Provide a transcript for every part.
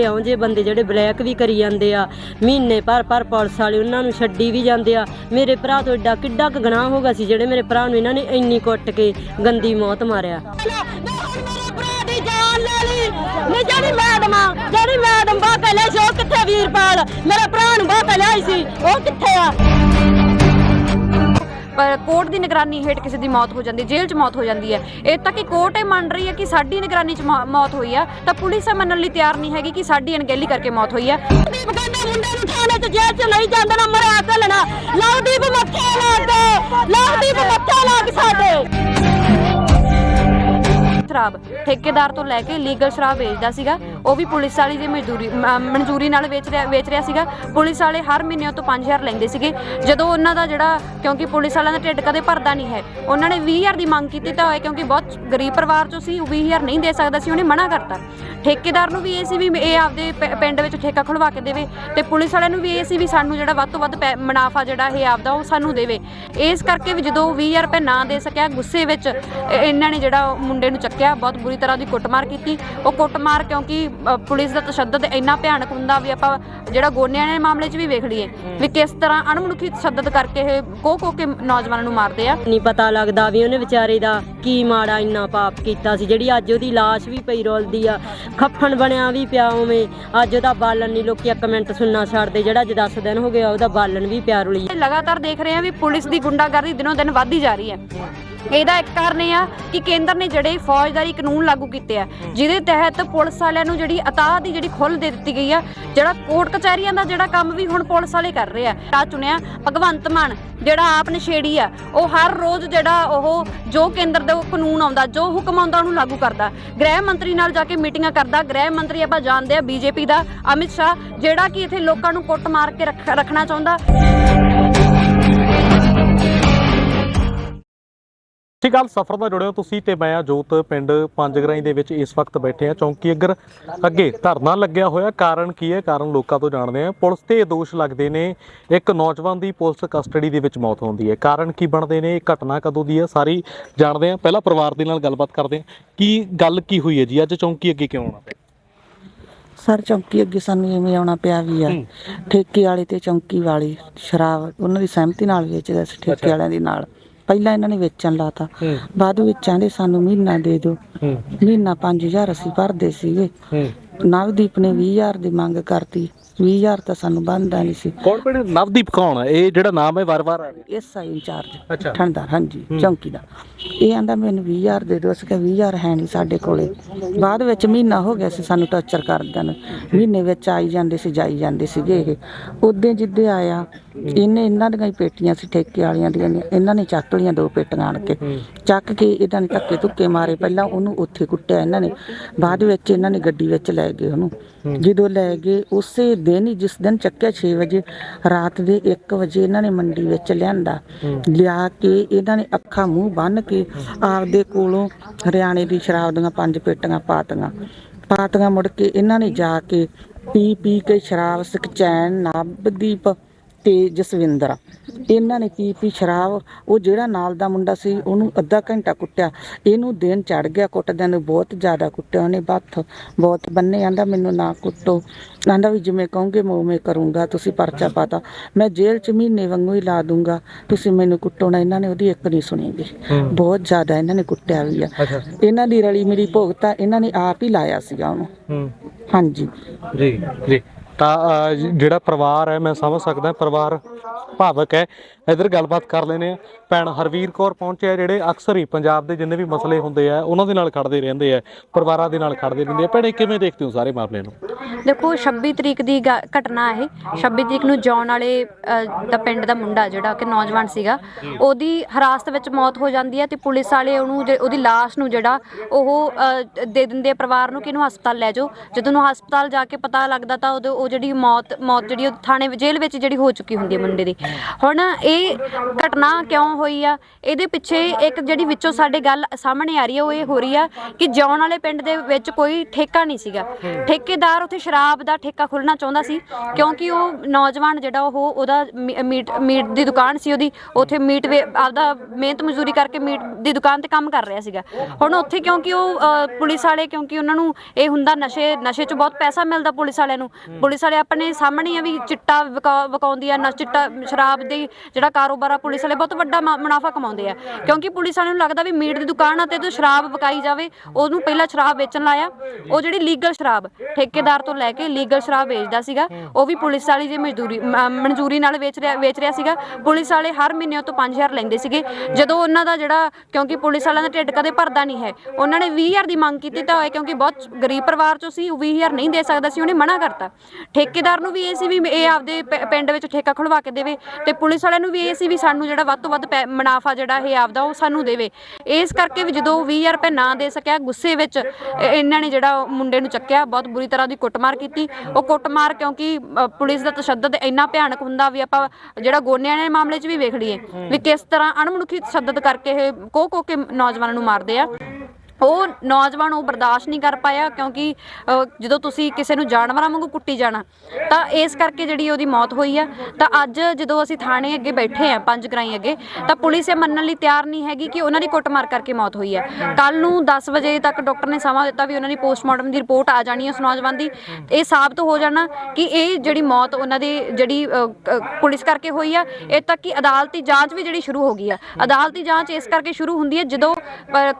ਇਉਂ ਜੇ ਬੰਦੇ ਜਿਹੜੇ ਬਲੈਕ ਵੀ ਕਰੀ ਜਾਂਦੇ ਆ, ਮਹੀਨੇ ਭਰ ਭਰ ਪੁਲਿਸ ਵਾਲੇ ਉਹਨਾਂ ਨੂੰ ਛੱਡੀ ਵੀ ਜਾਂਦੇ ਆ। ਮੇਰੇ ਭਰਾ ਤੋਂ ਏਡਾ ਕਿੱਡਾ ਕੁ ਗੁਨਾਹ ਹੋ ਗਿਆ ਸੀ, ਜਿਹੜੇ ਮੇਰੇ ਭਰਾ ਨੂੰ ਇਹਨਾਂ ਨੇ ਇੰਨੀ ਕੁੱਟ ਕੇ ਗੰਦੀ ਮੌਤ ਮਾਰਿਆ। ਨਹੀਂ ਜਿਹੜੀ ਮੈਡਮ ਆ, ਜਿਹੜੀ ਮੈਡਮ ਬਾਹ ਕੇ ਲਿਆਈ ਸੀ, ਉਹ ਕਿੱਥੇ ਵੀਰਪਾਲ? ਮੇਰੇ ਭਰਾ ਨੂੰ ਬਾਹ ਲਿਆਈ ਸੀ, ਉਹ ਕਿੱਥੇ ਆ? ਪਰ ਕੋਰਟ ਦੀ ਨਿਗਰਾਨੀ ਹੇਠ ਕਿਸੇ ਦੀ ਮੌਤ ਹੋ ਜਾਂਦੀ ਜੇਲ੍ਹ 'ਚ ਮੌਤ ਹੋ ਜਾਂਦੀ ਹੈ। ਇਹ ਤਾਂ ਕਿ ਕੋਰਟ ਇਹ ਮੰਨ ਰਹੀ ਹੈ ਕਿ ਸਾਡੀ ਨਿਗਰਾਨੀ 'ਚ ਮੌ- ਮੌਤ ਹੋਈ ਆ ਤਾਂ ਪੁਲਿਸ ਇਹ ਮੰਨਣ ਲਈ ਤਿਆਰ ਨਹੀਂ ਹੈਗੀ ਕਿ ਸਾਡੀ ਅਣਗਹਿਲੀ ਕਰਕੇ ਮੌਤ ਹੋਈ ਆ। ਦੀਪ ਕਹਿੰਦਾ ਮੁੰਡੇ ਨੂੰ ਥਾਣੇ 'ਚ ਜੇਲ੍ਹ 'ਚ ਨਹੀਂ ਜਾਂਦਾ ਨਾ ਮਰਿਆ ਘੱਲਣਾ ਲਵਦੀਪ ਮੱਥੇ ਲਾ ਦੇ ਲਵਦੀਪ ਮੱਥੇ ਲਾ ਕੇ ਸਾਡੇ। ਸ਼ਰਾਬ ਠੇਕੇਦਾਰ ਤੋਂ ਲੈ ਕੇ ਲੀਗਲ ਸ਼ਰਾਬ ਵੇਚਦਾ ਸੀਗਾ। ਉਹ ਵੀ ਪੁਲਿਸ ਵਾਲੀ ਦੀ ਮਜ਼ਦੂਰੀ ਮ- ਮਨਜ਼ੂਰੀ ਨਾਲ ਵੇਚ ਰਿਹਾ ਵੇਚ ਰਿਹਾ ਸੀਗਾ। ਪੁਲਿਸ ਵਾਲੇ ਹਰ ਮਹੀਨੇ ਉਹ ਤੋਂ 5000 ਲੈਂਦੇ ਸੀਗੇ। ਜਦੋਂ ਉਹਨਾਂ ਦਾ ਜਿਹੜਾ, ਕਿਉਂਕਿ ਪੁਲਿਸ ਵਾਲਿਆਂ ਦਾ ਢਿੱਡ ਕਦੇ ਭਰਦਾ ਨਹੀਂ ਹੈ, ਉਹਨਾਂ ਨੇ 20000 ਦੀ ਮੰਗ ਕੀਤੀ ਤਾਂ ਹੋਏ ਕਿਉਂਕਿ ਬਹੁਤ ਗਰੀਬ ਪਰਿਵਾਰ ਚੋਂ ਸੀ, ਉਹ 20000 ਨਹੀਂ ਦੇ ਸਕਦਾ ਸੀ, ਉਹਨੇ ਮਨਾ ਕਰਤਾ। ਠੇਕੇਦਾਰ ਨੂੰ ਵੀ ਇਹ ਸੀ ਵੀ ਇਹ ਆਪਦੇ ਪ- ਪਿੰਡ ਵਿੱਚ ਠੇਕਾ ਖੁਲਵਾ ਕੇ ਦੇਵੇ ਤੇ ਪੁਲਿਸ ਵਾਲਿਆਂ ਨੂੰ ਵੀ ਇਹ ਸੀ ਵੀ ਸਾਨੂੰ ਜਿਹੜਾ ਵੱਧ ਤੋਂ ਵੱਧ ਪੈ- ਮੁਨਾਫਾ ਜਿਹੜਾ ਇਹ ਆਪਦਾ ਉਹ ਸਾਨੂੰ ਦੇਵੇ। ਇਸ ਕਰਕੇ ਵੀ ਜਦੋਂ ਉਹ 20000 ਰੁਪਏ ਨਾ ਦੇ ਸਕਿਆ, ਗੁੱਸੇ ਵਿੱਚ ਇਹ- ਇਹਨਾਂ ਨੇ ਜਿਹੜਾ ਉਹ ਮੁੰਡੇ ਨੂੰ ਚੱਕਿਆ, ਬਹੁਤ ਬੁਰੀ ਤਰ੍ਹਾਂ ਦੀ ਕੁੱਟਮਾਰ ਕੀਤੀ। ਉਹ ਕੁੱਟਮਾਰ ਕਿਉਂਕਿ ਅ, ਪੁਲਿਸ ਦਾ ਤਸ਼ੱਦਦ ਇੰਨਾ ਭਿਆਨਕ ਹੁੰਦਾ ਵੀ ਆਪਾਂ ਜਿਹੜਾ ਗੋਨਿਆਂ ਦੇ ਮਾਮਲੇ 'ਚ ਵੀ ਵੇਖ ਲਈਏ ਵੀ ਕਿਸ ਤਰ੍ਹਾਂ ਅਣਮਨੁੱਖੀ ਤਸ਼ੱਦਦ ਕਰਕੇ ਇਹ ਕੋ ਕੋ ਕੇ ਨੌਜਵਾਨਾਂ ਨੂੰ ਮਾਰਦੇ ਆ। ਨਹੀਂ ਪਤਾ ਲੱਗਦਾ ਵੀ ਉਹਨੇ ਵਿਚਾਰੇ ਦਾ ਕੀ ਮਾੜਾ ਇੰਨਾ ਪਾਪ ਕੀਤਾ ਸੀ। ਜਿਹੜੀ ਅੱਜ ਉਹਦੀ ਲਾਸ਼ ਵੀ ਪਈ ਰੋਲਦੀ ਆ ਖੱਫਣ ਬਣਿਆ ਵੀ ਪਿਆ ਉਵੇਂ ਅੱਜ ਉਹਦਾ ਬਾਲਣ ਨਹੀਂ ਲੋਕੀ ਇੱਕ ਮਿੰਟ ਸੁਣਨਾ ਛੱਡਦੇ ਜਿਹੜਾ ਅੱਜ 10 ਦਿਨ ਹੋ ਗਿਆ ਉਹਦਾ ਬਾਲਣ ਵੀ ਪਿਆ ਰੁਲੀ ਲਗਾਤਾਰ ਦੇਖ ਰਹੇ ਹਾਂ ਵੀ ਪੁਲਿਸ ਦੀ ਗੁੰਡਾਗਰਦੀ ਦਿਨੋਂ ਦਿਨ ਵੱਧਦੀ ਜਾ ਰਹੀ ਹੈ। ਇਹਦਾ ਇੱਕ ਕਾਰਨ ਇਹ ਆ ਕਿ ਕੇਂਦਰ ਨੇ ਜਿਹੜੇ ਫੌਜਦਾਰੀ ਕਾਨੂੰਨ ਲਾਗੂ ਕੀਤੇ ਆ ਜਿਹਦੇ ਤਹਿਤ ਪੁਲਿਸ ਵਾਲਿਆਂ ਨੂੰ ਜਿਹੜੀ ਅਤਾਹ ਦੀ ਜਿਹੜੀ ਖੁੱਲ੍ਹ ਦੇ ਦਿੱਤੀ ਗਈ ਆ ਜਿਹੜਾ ਕੋਰਟ ਕਚਹਿਰੀਆਂ ਦਾ ਜਿਹੜਾ ਕੰਮ ਵੀ ਹੁਣ ਪੁਲਿਸ ਵਾਲੇ ਕਰ ਰਹੇ ਆ। ਆ ਚੁਣਿਆ ਭਗਵੰਤ ਮਾਨ ਜਿਹੜਾ ਆਪ ਨਸ਼ੇੜੀ ਆ ਉਹ ਹਰ ਰੋਜ਼ ਜਿਹੜਾ ਉਹ ਜੋ ਕੇਂਦਰ ਦਾ ਕਾਨੂੰਨ ਆਉਂਦਾ ਜੋ ਹੁਕਮ ਆਉਂਦਾ ਉਹਨੂੰ ਲਾਗੂ ਕਰਦਾ। ਗ੍ਰਹਿ ਮੰਤਰੀ ਨਾਲ ਜਾ ਕੇ ਮੀਟਿੰਗਾਂ ਕਰਦਾ ਗ੍ਰਹਿ ਮੰਤਰੀ ਆਪਾਂ ਜਾਣਦੇ ਆ ਬੀਜੇਪੀ ਦਾ ਅਮਿਤ ਸ਼ਾਹ ਜਿਹੜਾ ਕਿ ਇੱਥੇ ਲੋਕਾਂ ਨੂੰ ਕੁੱਟ ਮਾਰ ਕੇ ਰੱਖ- ਰੱਖਣਾ ਚਾਹੁੰਦਾ। ਠੀਕ ਗੱਲ ਸਫਰ ਦਾ ਜੁੜਿਓ ਤੁਸੀਂ ਤੇ ਮੈਂ ਜੋਤ ਪਿੰਡ ਪੰਜਗਰਾਈ ਦੇ ਵਿੱਚ ਇਸ ਵਕਤ ਬੈਠੇ ਆ। ਚੌਂਕੀ ਅੱਗਰ ਅੱਗੇ ਧਰਨਾ ਲੱਗਿਆ ਹੋਇਆ ਕਾਰਨ ਕੀ ਹੈ? ਕਾਰਨ ਲੋਕਾਂ ਤੋਂ ਜਾਣਦੇ ਆ। ਪੁਲਿਸ ਤੇ ਦੋਸ਼ ਲੱਗਦੇ ਨੇ ਇੱਕ ਨੌਜਵਾਨ ਦੀ ਪੁਲਿਸ ਕਸਟਡੀ ਦੇ ਵਿੱਚ ਮੌਤ ਹੁੰਦੀ ਹੈ। ਕਾਰਨ ਕੀ ਬਣਦੇ ਨੇ? ਇਹ ਘਟਨਾ ਕਦੋਂ ਦੀ ਹੈ? ਸਾਰੀ ਜਾਣਦੇ ਆ। ਪਹਿਲਾਂ ਪਰਿਵਾਰ ਦੇ ਨਾਲ ਗੱਲਬਾਤ ਕਰਦੇ ਆ। ਕੀ ਗੱਲ ਕੀ ਹੋਈ ਹੈ ਜੀ? ਅੱਜ ਚੌਂਕੀ ਅੱਗੇ ਕਿਉਂ ਆਉਣਾ ਪਿਆ? ਸਰ ਚੌਂਕੀ ਅੱਗੇ ਸਾਨੂੰ ਇਵੇਂ ਆਉਣਾ ਪਿਆ ਵੀ ਆ। ਠੇਕੇ ਵਾਲੇ ਤੇ ਚੌਂਕੀ ਵਾਲੇ ਸ਼ਰਾਬ ਉਹਨਾਂ ਦੀ ਸਹਿਮਤੀ ਨਾਲ ਵੇਚਦਾ ਸੀ ਠੇਕੇ ਵਾਲਿਆਂ ਦੇ ਨਾਲ। ਪਹਿਲਾਂ ਇਹਨਾਂ ਨੇ ਵੇਚਣ ਲਾਤਾ। ਬਾਅਦ ਵਿੱਚ ਆਂਦੇ ਸਾਨੂੰ ਮਹੀਨਾ ਦੇ ਦਿਓ। ਮਹੀਨਾ 5000 ਅਸੀਂ ਭਰਦੇ ਸੀਗੇ। ਨਵਦੀਪ ਨੇ 20000 ਦੀ ਮੰਗ ਕਰਤੀ। 20000 ਤਾਂ ਸਾਨੂੰ ਬੰਦਾ ਨਹੀਂ ਸੀ। ਕੌਣ ਪਿੰਡ ਨਵਦੀਪ ਕੌਣ ਹੈ ਇਹ ਜਿਹੜਾ ਨਾਮ ਹੈ ਵਾਰ-ਵਾਰ ਆ ਰਿਹਾ। ਐਸਆਈ ਇੰਚਾਰਜ ਅੱਛਾ। ਠੰਡਾ ਹਾਂਜੀ ਚੌਂਕੀ ਦਾ। ਇਹ ਆਂਦਾ ਮੈਨੂੰ 20000 ਦੇ ਦਿਓ ਅਸੀਂ ਕਿਹਾ 20000 ਹੈ ਨਹੀਂ ਸਾਡੇ ਕੋਲੇ। ਬਾਅਦ ਵਿੱਚ ਮਹੀਨਾ ਹੋ ਗਿਆ ਸੀ ਸਾਨੂੰ ਟੌਰਚਰ ਕਰਦਿਆਂ ਨੂੰ ਮਹੀਨੇ ਵਿੱਚ ਆਈ ਜਾਂਦੇ ਸੀ ਜਾਈ ਜਾਂਦੇ ਸੀਗੇ ਇਹ। ਉਦੋਂ ਜਿੱਦੇ ਆਇਆ ਇਹਨੇ ਇਹਨਾਂ ਦੀਆਂ ਹੀ ਪੇਟੀਆਂ ਸੀ ਠੇਕੇ ਵਾਲੀਆਂ ਦੀਆਂ ਨੇ, ਇਹਨਾਂ ਨੇ ਚੱਕ ਲਈਆਂ ਦੋ ਪੇਟੀਆਂ ਆਣ ਕੇ। ਚੱਕ ਕੇ ਇਹਨਾਂ ਨੇ ਧੱਕੇ ਧੁੱਕੇ ਮਾਰੇ। ਪਹਿਲਾਂ ਉਹਨੂੰ ਉੱਥੇ ਕੁੱਟਿਆ ਇਹਨਾਂ ਨੇ। ਬਾਅਦ ਵਿੱਚ ਇਹਨਾਂ ਨੇ ਗੱਡੀ ਵਿੱਚ ਲੈ ਗਏ ਉਹਨੂੰ। ਜਦੋਂ ਲੈ ਗਏ ਉਸੇ ਦਿਨ ਹੀ ਜਿਸ ਦਿਨ ਚੱਕਿਆ 6 ਵਜੇ ਰਾਤ ਦੇ 1 ਵਜੇ ਇਹਨਾਂ ਨੇ ਮੰਡੀ ਵਿੱਚ ਲਿਆਂਦਾ। ਲਿਆ ਕੇ ਇਹਨਾਂ ਨੇ ਅੱਖਾਂ ਮੂੰਹ ਬੰਨ ਕੇ ਆਪਦੇ ਕੋਲੋਂ ਹਰਿਆਣੇ ਦੀ ਸ਼ਰਾਬ ਦੀਆਂ ਪੰਜ ਪੇਟੀਆਂ ਪਾਤੀਆਂ। ਪਾਤੀਆਂ ਮੁੜ ਕੇ ਇਹਨਾਂ ਨੇ ਜਾ ਕੇ ਪੀ ਪੀ ਕੇ ਸ਼ਰਾਬ ਸਕਚੈਨ ਨਵਦੀਪ ਤੇ ਜਸਵਿੰਦਰ। ਇਹਨਾਂ ਨੇ ਪੀ ਪੀ ਸ਼ਰਾਬ? ਉਹ ਜਿਹੜਾ ਨਾਲ ਦਾ ਮੁੰਡਾ ਸੀ ਉਹਨੂੰ ਅੱਧਾ ਘੰਟਾ ਕੁੱਟਿਆ। ਇਹਨੂੰ ਦਿਨ ਚੜ ਗਿਆ ਕੁੱਟਦਿਆਂ ਨੂੰ ਬਹੁਤ ਜ਼ਿਆਦਾ ਕੁੱਟਿਆ ਉਹਨੇ ਬੱਥ ਬਹੁਤ ਬੰਨੇ ਆਂਦਾ ਮੈਨੂੰ ਨਾ ਕੁੱਟੋ। ਆਂਦਾ ਵੀ ਜਿਵੇਂ ਕਹੋਗੇ ਮੈਂ ਉਵੇਂ ਕਰੂੰਗਾ ਤੁਸੀਂ ਪਰਚਾ ਪਾਤਾ। ਮੈਂ ਜੇਲ੍ਹ 'ਚ ਮਹੀਨੇ ਵਾਂਗੂ ਹੀ ਲਾ ਦੂੰਗਾ ਤੁਸੀਂ ਮੈਨੂੰ ਕੁੱਟੋ ਨਾ ਇਹਨਾਂ ਨੇ ਉਹਦੀ ਇੱਕ ਨਹੀਂ ਸੁਣੀਗੀ ਬਹੁਤ ਜ਼ਿਆਦਾ ਇਹਨਾਂ ਨੇ ਕੁੱਟਿਆ ਵੀ ਆ। ਇਹਨਾਂ ਦੀ ਰਲੀ ਮੇਰੀ ਭੁਗਤਾ ਇਹਨਾਂ ਨੇ ਆਪ ਹੀ ਲਾਇਆ ਸੀਗਾ ਉਹਨੂੰ। ਹਾਂਜੀ। ਜੀ ਜੀ। ਤਾਂ ਅਹ, ਜਿਹੜਾ ਪਰਿਵਾਰ ਹੈ ਮੈਂ ਸਮਝ ਸਕਦਾ ਪਰਿਵਾਰ ਭਾਵਕ ਹੈ। ਇਧਰ ਗੱਲਬਾਤ ਕਰ ਲੈਨੇ ਆ ਭੈਣ ਹਰਵੀਰ ਕੌਰ ਪਹੁੰਚਿਆ ਜਿਹੜੇ ਅਕਸਰ ਹੀ ਪੰਜਾਬ ਦੇ ਜਿੰਨੇ ਵੀ ਮਸਲੇ ਹੁੰਦੇ ਆ, ਉਹਨਾਂ ਦੇ ਨਾਲ ਖੜਦੇ ਰਹਿੰਦੇ ਆ, ਪਰਿਵਾਰਾਂ ਦੇ ਨਾਲ ਖੜਦੇ ਰਹਿੰਦੇ ਆ। ਭੈਣੇ ਕਿਵੇਂ ਦੇਖਦੇ ਹੋ ਸਾਰੇ ਮਾਮਲੇ ਨੂੰ? ਦੇਖੋ 26 ਤਰੀਕ ਦੀ ਘਟਨਾ ਇਹ। 26 ਤਰੀਕ ਨੂੰ ਜੌਨ ਵਾਲੇ ਦਾ ਪਿੰਡ ਦਾ ਮੁੰਡਾ ਜਿਹੜਾ ਕਿ ਨੌਜਵਾਨ ਸੀਗਾ, ਉਹਦੀ ਹਰਾਸਤ ਵਿੱਚ ਮੌਤ ਹੋ ਜਾਂਦੀ ਹੈ ਤੇ ਪੁਲਿਸ ਵਾਲੇ ਉਹਨੂੰ ਉਹਦੀ ਲਾਸ਼ ਨੂੰ ਜਿਹੜਾ ਉਹ ਦੇ ਦਿੰਦੇ ਪਰਿਵਾਰ ਨੂੰ ਕਿ ਇਹਨੂੰ ਹਸਪਤਾਲ ਲੈ ਜਾਓ। ਜਦੋਂ ਉਹਨੂੰ ਹਸਪਤਾਲ ਜਾ ਕੇ ਪਤਾ ਲੱਗਦਾ ਤਾਂ ਉਹਦੇ ਉਹ ਜਿਹੜੀ ਮੌਤ ਮੌਤ ਜਿਹੜੀ ਉਹ ਥਾਣੇ ਜੇਲ੍ਹ ਵਿੱਚ ਜਿਹੜੀ ਹੋ ਚੁੱਕੀ ਹੁੰਦੀ ਹੈ ਮੁੰਡੇ ਦੀ। ਹੁਣ ਇਹ ਘਟਨਾ ਕਿਉਂ ਹੋਈ ਆ? ਇਹਦੇ ਪਿੱਛੇ ਇੱਕ ਜਿਹੜੀ ਵਿੱਚੋਂ ਸਾਡੇ ਗੱਲ ਸਾਹਮਣੇ ਆ ਰਹੀ ਹੈ ਉਹ ਇਹ ਹੋ ਰਹੀ ਆ ਕਿ ਜੌਨ ਵਾਲੇ ਪਿੰਡ ਦੇ ਵਿੱਚ ਕੋਈ ਠੇਕਾ ਨਹੀਂ ਸੀਗਾ। ਠੇਕੇਦਾਰ ਉੱਥੇ ਸ਼ਰਾਬ ਦਾ ਠੇਕਾ ਖੋਲਣਾ ਚਾਹੁੰਦਾ ਸੀ ਕਿਉਂਕਿ ਉਹ ਨੌਜਵਾਨ ਜਿਹੜਾ ਉਹ ਉਹਦਾ ਮੀਟ ਮੀਟ ਦੀ ਦੁਕਾਨ ਸੀ ਉਹਦੀ ਉੱਥੇ ਮੀਟ ਆਪਦਾ ਮਿਹਨਤ ਮਜ਼ਦੂਰੀ ਕਰਕੇ ਮੀਟ ਦੀ ਦੁਕਾਨ ਤੇ ਕੰਮ ਕਰ ਰਿਹਾ ਸੀਗਾ। ਹੁਣ ਉੱਥੇ ਕਿਉਂਕਿ ਉਹ ਅ, ਪੁਲਿਸ ਵਾਲੇ ਕਿਉਂਕਿ ਉਹਨਾਂ ਨੂੰ ਇਹ ਹੁੰਦਾ ਨਸ਼ੇ ਨਸ਼ੇ 'ਚ ਬਹੁਤ ਪੈਸਾ ਮਿਲਦਾ ਪੁਲਿਸ ਵਾਲਿਆਂ ਨੂੰ। ਪੁਲਿਸ ਵਾਲੇ ਆਪਣੇ ਸਾਹਮਣੇ ਆ ਵੀ ਚਿੱਟਾ ਵਿਕਾ- ਵਿਕਾਉਂਦੀ ਆ ਨਾ ਚਿੱਟਾ ਸ਼ਰਾਬ ਦੀ ਜਿਹੜਾ ਕਾਰੋਬਾਰ ਆ, ਪੁਲਿਸ ਵਾਲੇ ਬਹੁਤ ਵੱਡਾ ਮੁਨਾਫਾ ਕਮਾਉਂਦੇ ਆ। ਕਿਉਂਕਿ ਪੁਲਿਸ ਵਾਲਿਆਂ ਨੂੰ ਲੱਗਦਾ ਵੀ ਮੀਟ ਦੀ ਦੁਕਾਨ ਆ ਤੇ ਜੋ ਸ਼ਰਾਬ ਵਿਕਾਈ ਜਾਵੇ, ਉਹਨੂੰ ਪਹਿਲਾਂ ਸ਼ਰਾਬ ਵੇਚਣ ਲਾਇਆ। ਉਹ ਜਿਹੜੀ ਲੀਗਲ ਸ਼ਰਾਬ, ਠੇਕੇਦਾਰ ਤੋਂ ਲੈ ਕੇ ਲੀਗਲ ਸ਼ਰਾਬ ਵੇਚਦਾ ਸੀਗਾ, ਉਹ ਵੀ ਪੁਲਿਸ ਵਾਲੀ ਜੇ ਮਜ਼ਦੂਰੀ ਮਨਜ਼ੂਰੀ ਨਾਲ ਵੇਚ ਰਿਹਾ ਵੇਚ ਰਿਹਾ ਸੀਗਾ। ਪੁਲਿਸ ਵਾਲੇ ਹਰ ਮਹੀਨੇ ਤੋਂ 5000 ਲੈਂਦੇ ਸੀਗੇ। ਜਦੋਂ ਉਹਨਾਂ ਦਾ ਜਿਹੜਾ, ਕਿਉਂਕਿ ਪੁਲਿਸ ਵਾਲਿਆਂ ਦਾ ਢਿੱਡ ਕਦੇ ਭਰਦਾ ਨਹੀਂ ਹੈ, ਉਹਨਾਂ ਨੇ 20000 ਦੀ ਮੰਗ ਕੀਤੀ ਤਾਂ ਹੋਏ ਕਿਉਂਕਿ ਬਹੁਤ ਗਰੀਬ ਪਰਿਵਾਰ ਚੋਂ ਸੀ, ਉਹ 20000 ਨਹੀਂ ਦੇ ਸਕਦਾ ਸੀ, ਉਹਨੇ ਮਨਾ ਕਰਤਾ। ਠੇਕੇਦਾਰ ਨੂੰ ਵੀ ਇਹ ਸੀ ਵੀ ਇਹ ਆਪਦੇ ਪਿੰਡ ਵਿੱਚ ਠੇਕਾ ਖੁਲਵਾ ਕੇ ਦੇਵੇ ਤੇ ਪੁਲਿਸ ਵਾਲਿਆਂ ਨੂੰ ਵੀ ਇਹ ਸੀ ਵੀ ਸਾਨੂੰ ਜਿਹੜਾ ਵੱਧ ਤੋਂ ਵੱਧ ਪੈ- ਮੁਨਾਫਾ ਜਿਹੜਾ ਇਹ ਆਪਦਾ ਉਹ ਸਾਨੂੰ ਦੇਵੇ। ਇਸ ਕਰਕੇ ਵੀ ਜਦੋਂ 20000 ਰੁਪਏ ਨਾ ਦੇ ਸਕਿਆ ਗੁੱਸੇ ਵਿੱਚ ਇਹ- ਇਹਨਾਂ ਨੇ ਜਿਹੜਾ ਉਹ ਮੁੰਡੇ ਨੂੰ ਚੱਕਿਆ ਬਹੁਤ ਬੁਰੀ ਤਰ੍ਹਾਂ ਦੀ ਕੁੱਟਮਾਰ ਕੀਤੀ। ਉਹ ਕੁੱਟਮਾਰ ਕਿਉਂਕਿ ਅ, ਪੁਲਿਸ ਦਾ ਤਸ਼ੱਦਦ ਇੰਨਾ ਭਿਆਨਕ ਹੁੰਦਾ ਵੀ ਆਪਾਂ ਜਿਹੜਾ ਗੋਨਿਆਂ ਦੇ ਮਾਮਲੇ 'ਚ ਵੀ ਵੇਖ ਲਈਏ ਵੀ ਕਿਸ ਤਰ੍ਹਾਂ ਅਣਮਨੁੱਖੀ ਤਸ਼ੱਦਦ ਕਰਕੇ ਇਹ ਕੋ ਕੋ ਕੇ ਨੌਜਵਾਨਾਂ ਨੂੰ ਮਾਰਦੇ ਆ। ਉਹ ਨੌਜਵਾਨ ਉਹ ਬਰਦਾਸ਼ਤ ਨਹੀਂ ਕਰ ਪਾਇਆ ਕਿਉਂਕਿ ਜਦੋਂ ਤੁਸੀਂ ਕਿਸੇ ਨੂੰ ਜਾਨਵਰਾਂ ਵਾਂਗੂ ਕੁੱਟੀ ਜਾਣਾ, ਤਾਂ ਇਸ ਕਰਕੇ ਜਿਹੜੀ ਉਹਦੀ ਮੌਤ ਹੋਈ ਆ। ਤਾਂ ਅੱਜ ਜਦੋਂ ਅਸੀਂ ਥਾਣੇ ਅੱਗੇ ਬੈਠੇ ਆ, ਪੰਜ ਗਰਾਈ ਅੱਗੇ, ਤਾਂ ਪੁਲਿਸ ਇਹ ਮੰਨਣ ਲਈ ਤਿਆਰ ਨਹੀਂ ਹੈਗੀ ਕਿ ਉਹਨਾਂ ਦੀ ਕੁੱਟਮਾਰ ਕਰਕੇ ਮੌਤ ਹੋਈ ਆ। ਕੱਲ ਨੂੰ 10 ਵਜੇ ਤੱਕ ਡਾਕਟਰ ਨੇ ਸਮਾਂ ਦਿੱਤਾ ਵੀ ਉਹਨਾਂ ਦੀ ਪੋਸਟਮਾਰਟਮ ਦੀ ਰਿਪੋਰਟ ਆ ਜਾਣੀ ਹੈ ਉਸ ਨੌਜਵਾਨ ਦੀ। ਇਹ ਸਾਬਤ ਹੋ ਜਾਣਾ ਕਿ ਇਹ ਜਿਹੜੀ ਮੌਤ ਉਹਨਾਂ ਦੀ ਜਿਹੜੀ ਪੁਲਿਸ ਕਰਕੇ ਹੋਈ ਆ, ਇਹ ਤੱਕ ਕਿ ਅਦਾਲਤੀ ਜਾਂਚ ਵੀ ਜਿਹੜੀ ਸ਼ੁਰੂ ਹੋ ਗਈ ਆ। ਅਦਾਲਤੀ ਜਾਂਚ ਇਸ ਕਰਕੇ ਸ਼ੁਰੂ ਹੁੰਦੀ ਹੈ ਜਦੋਂ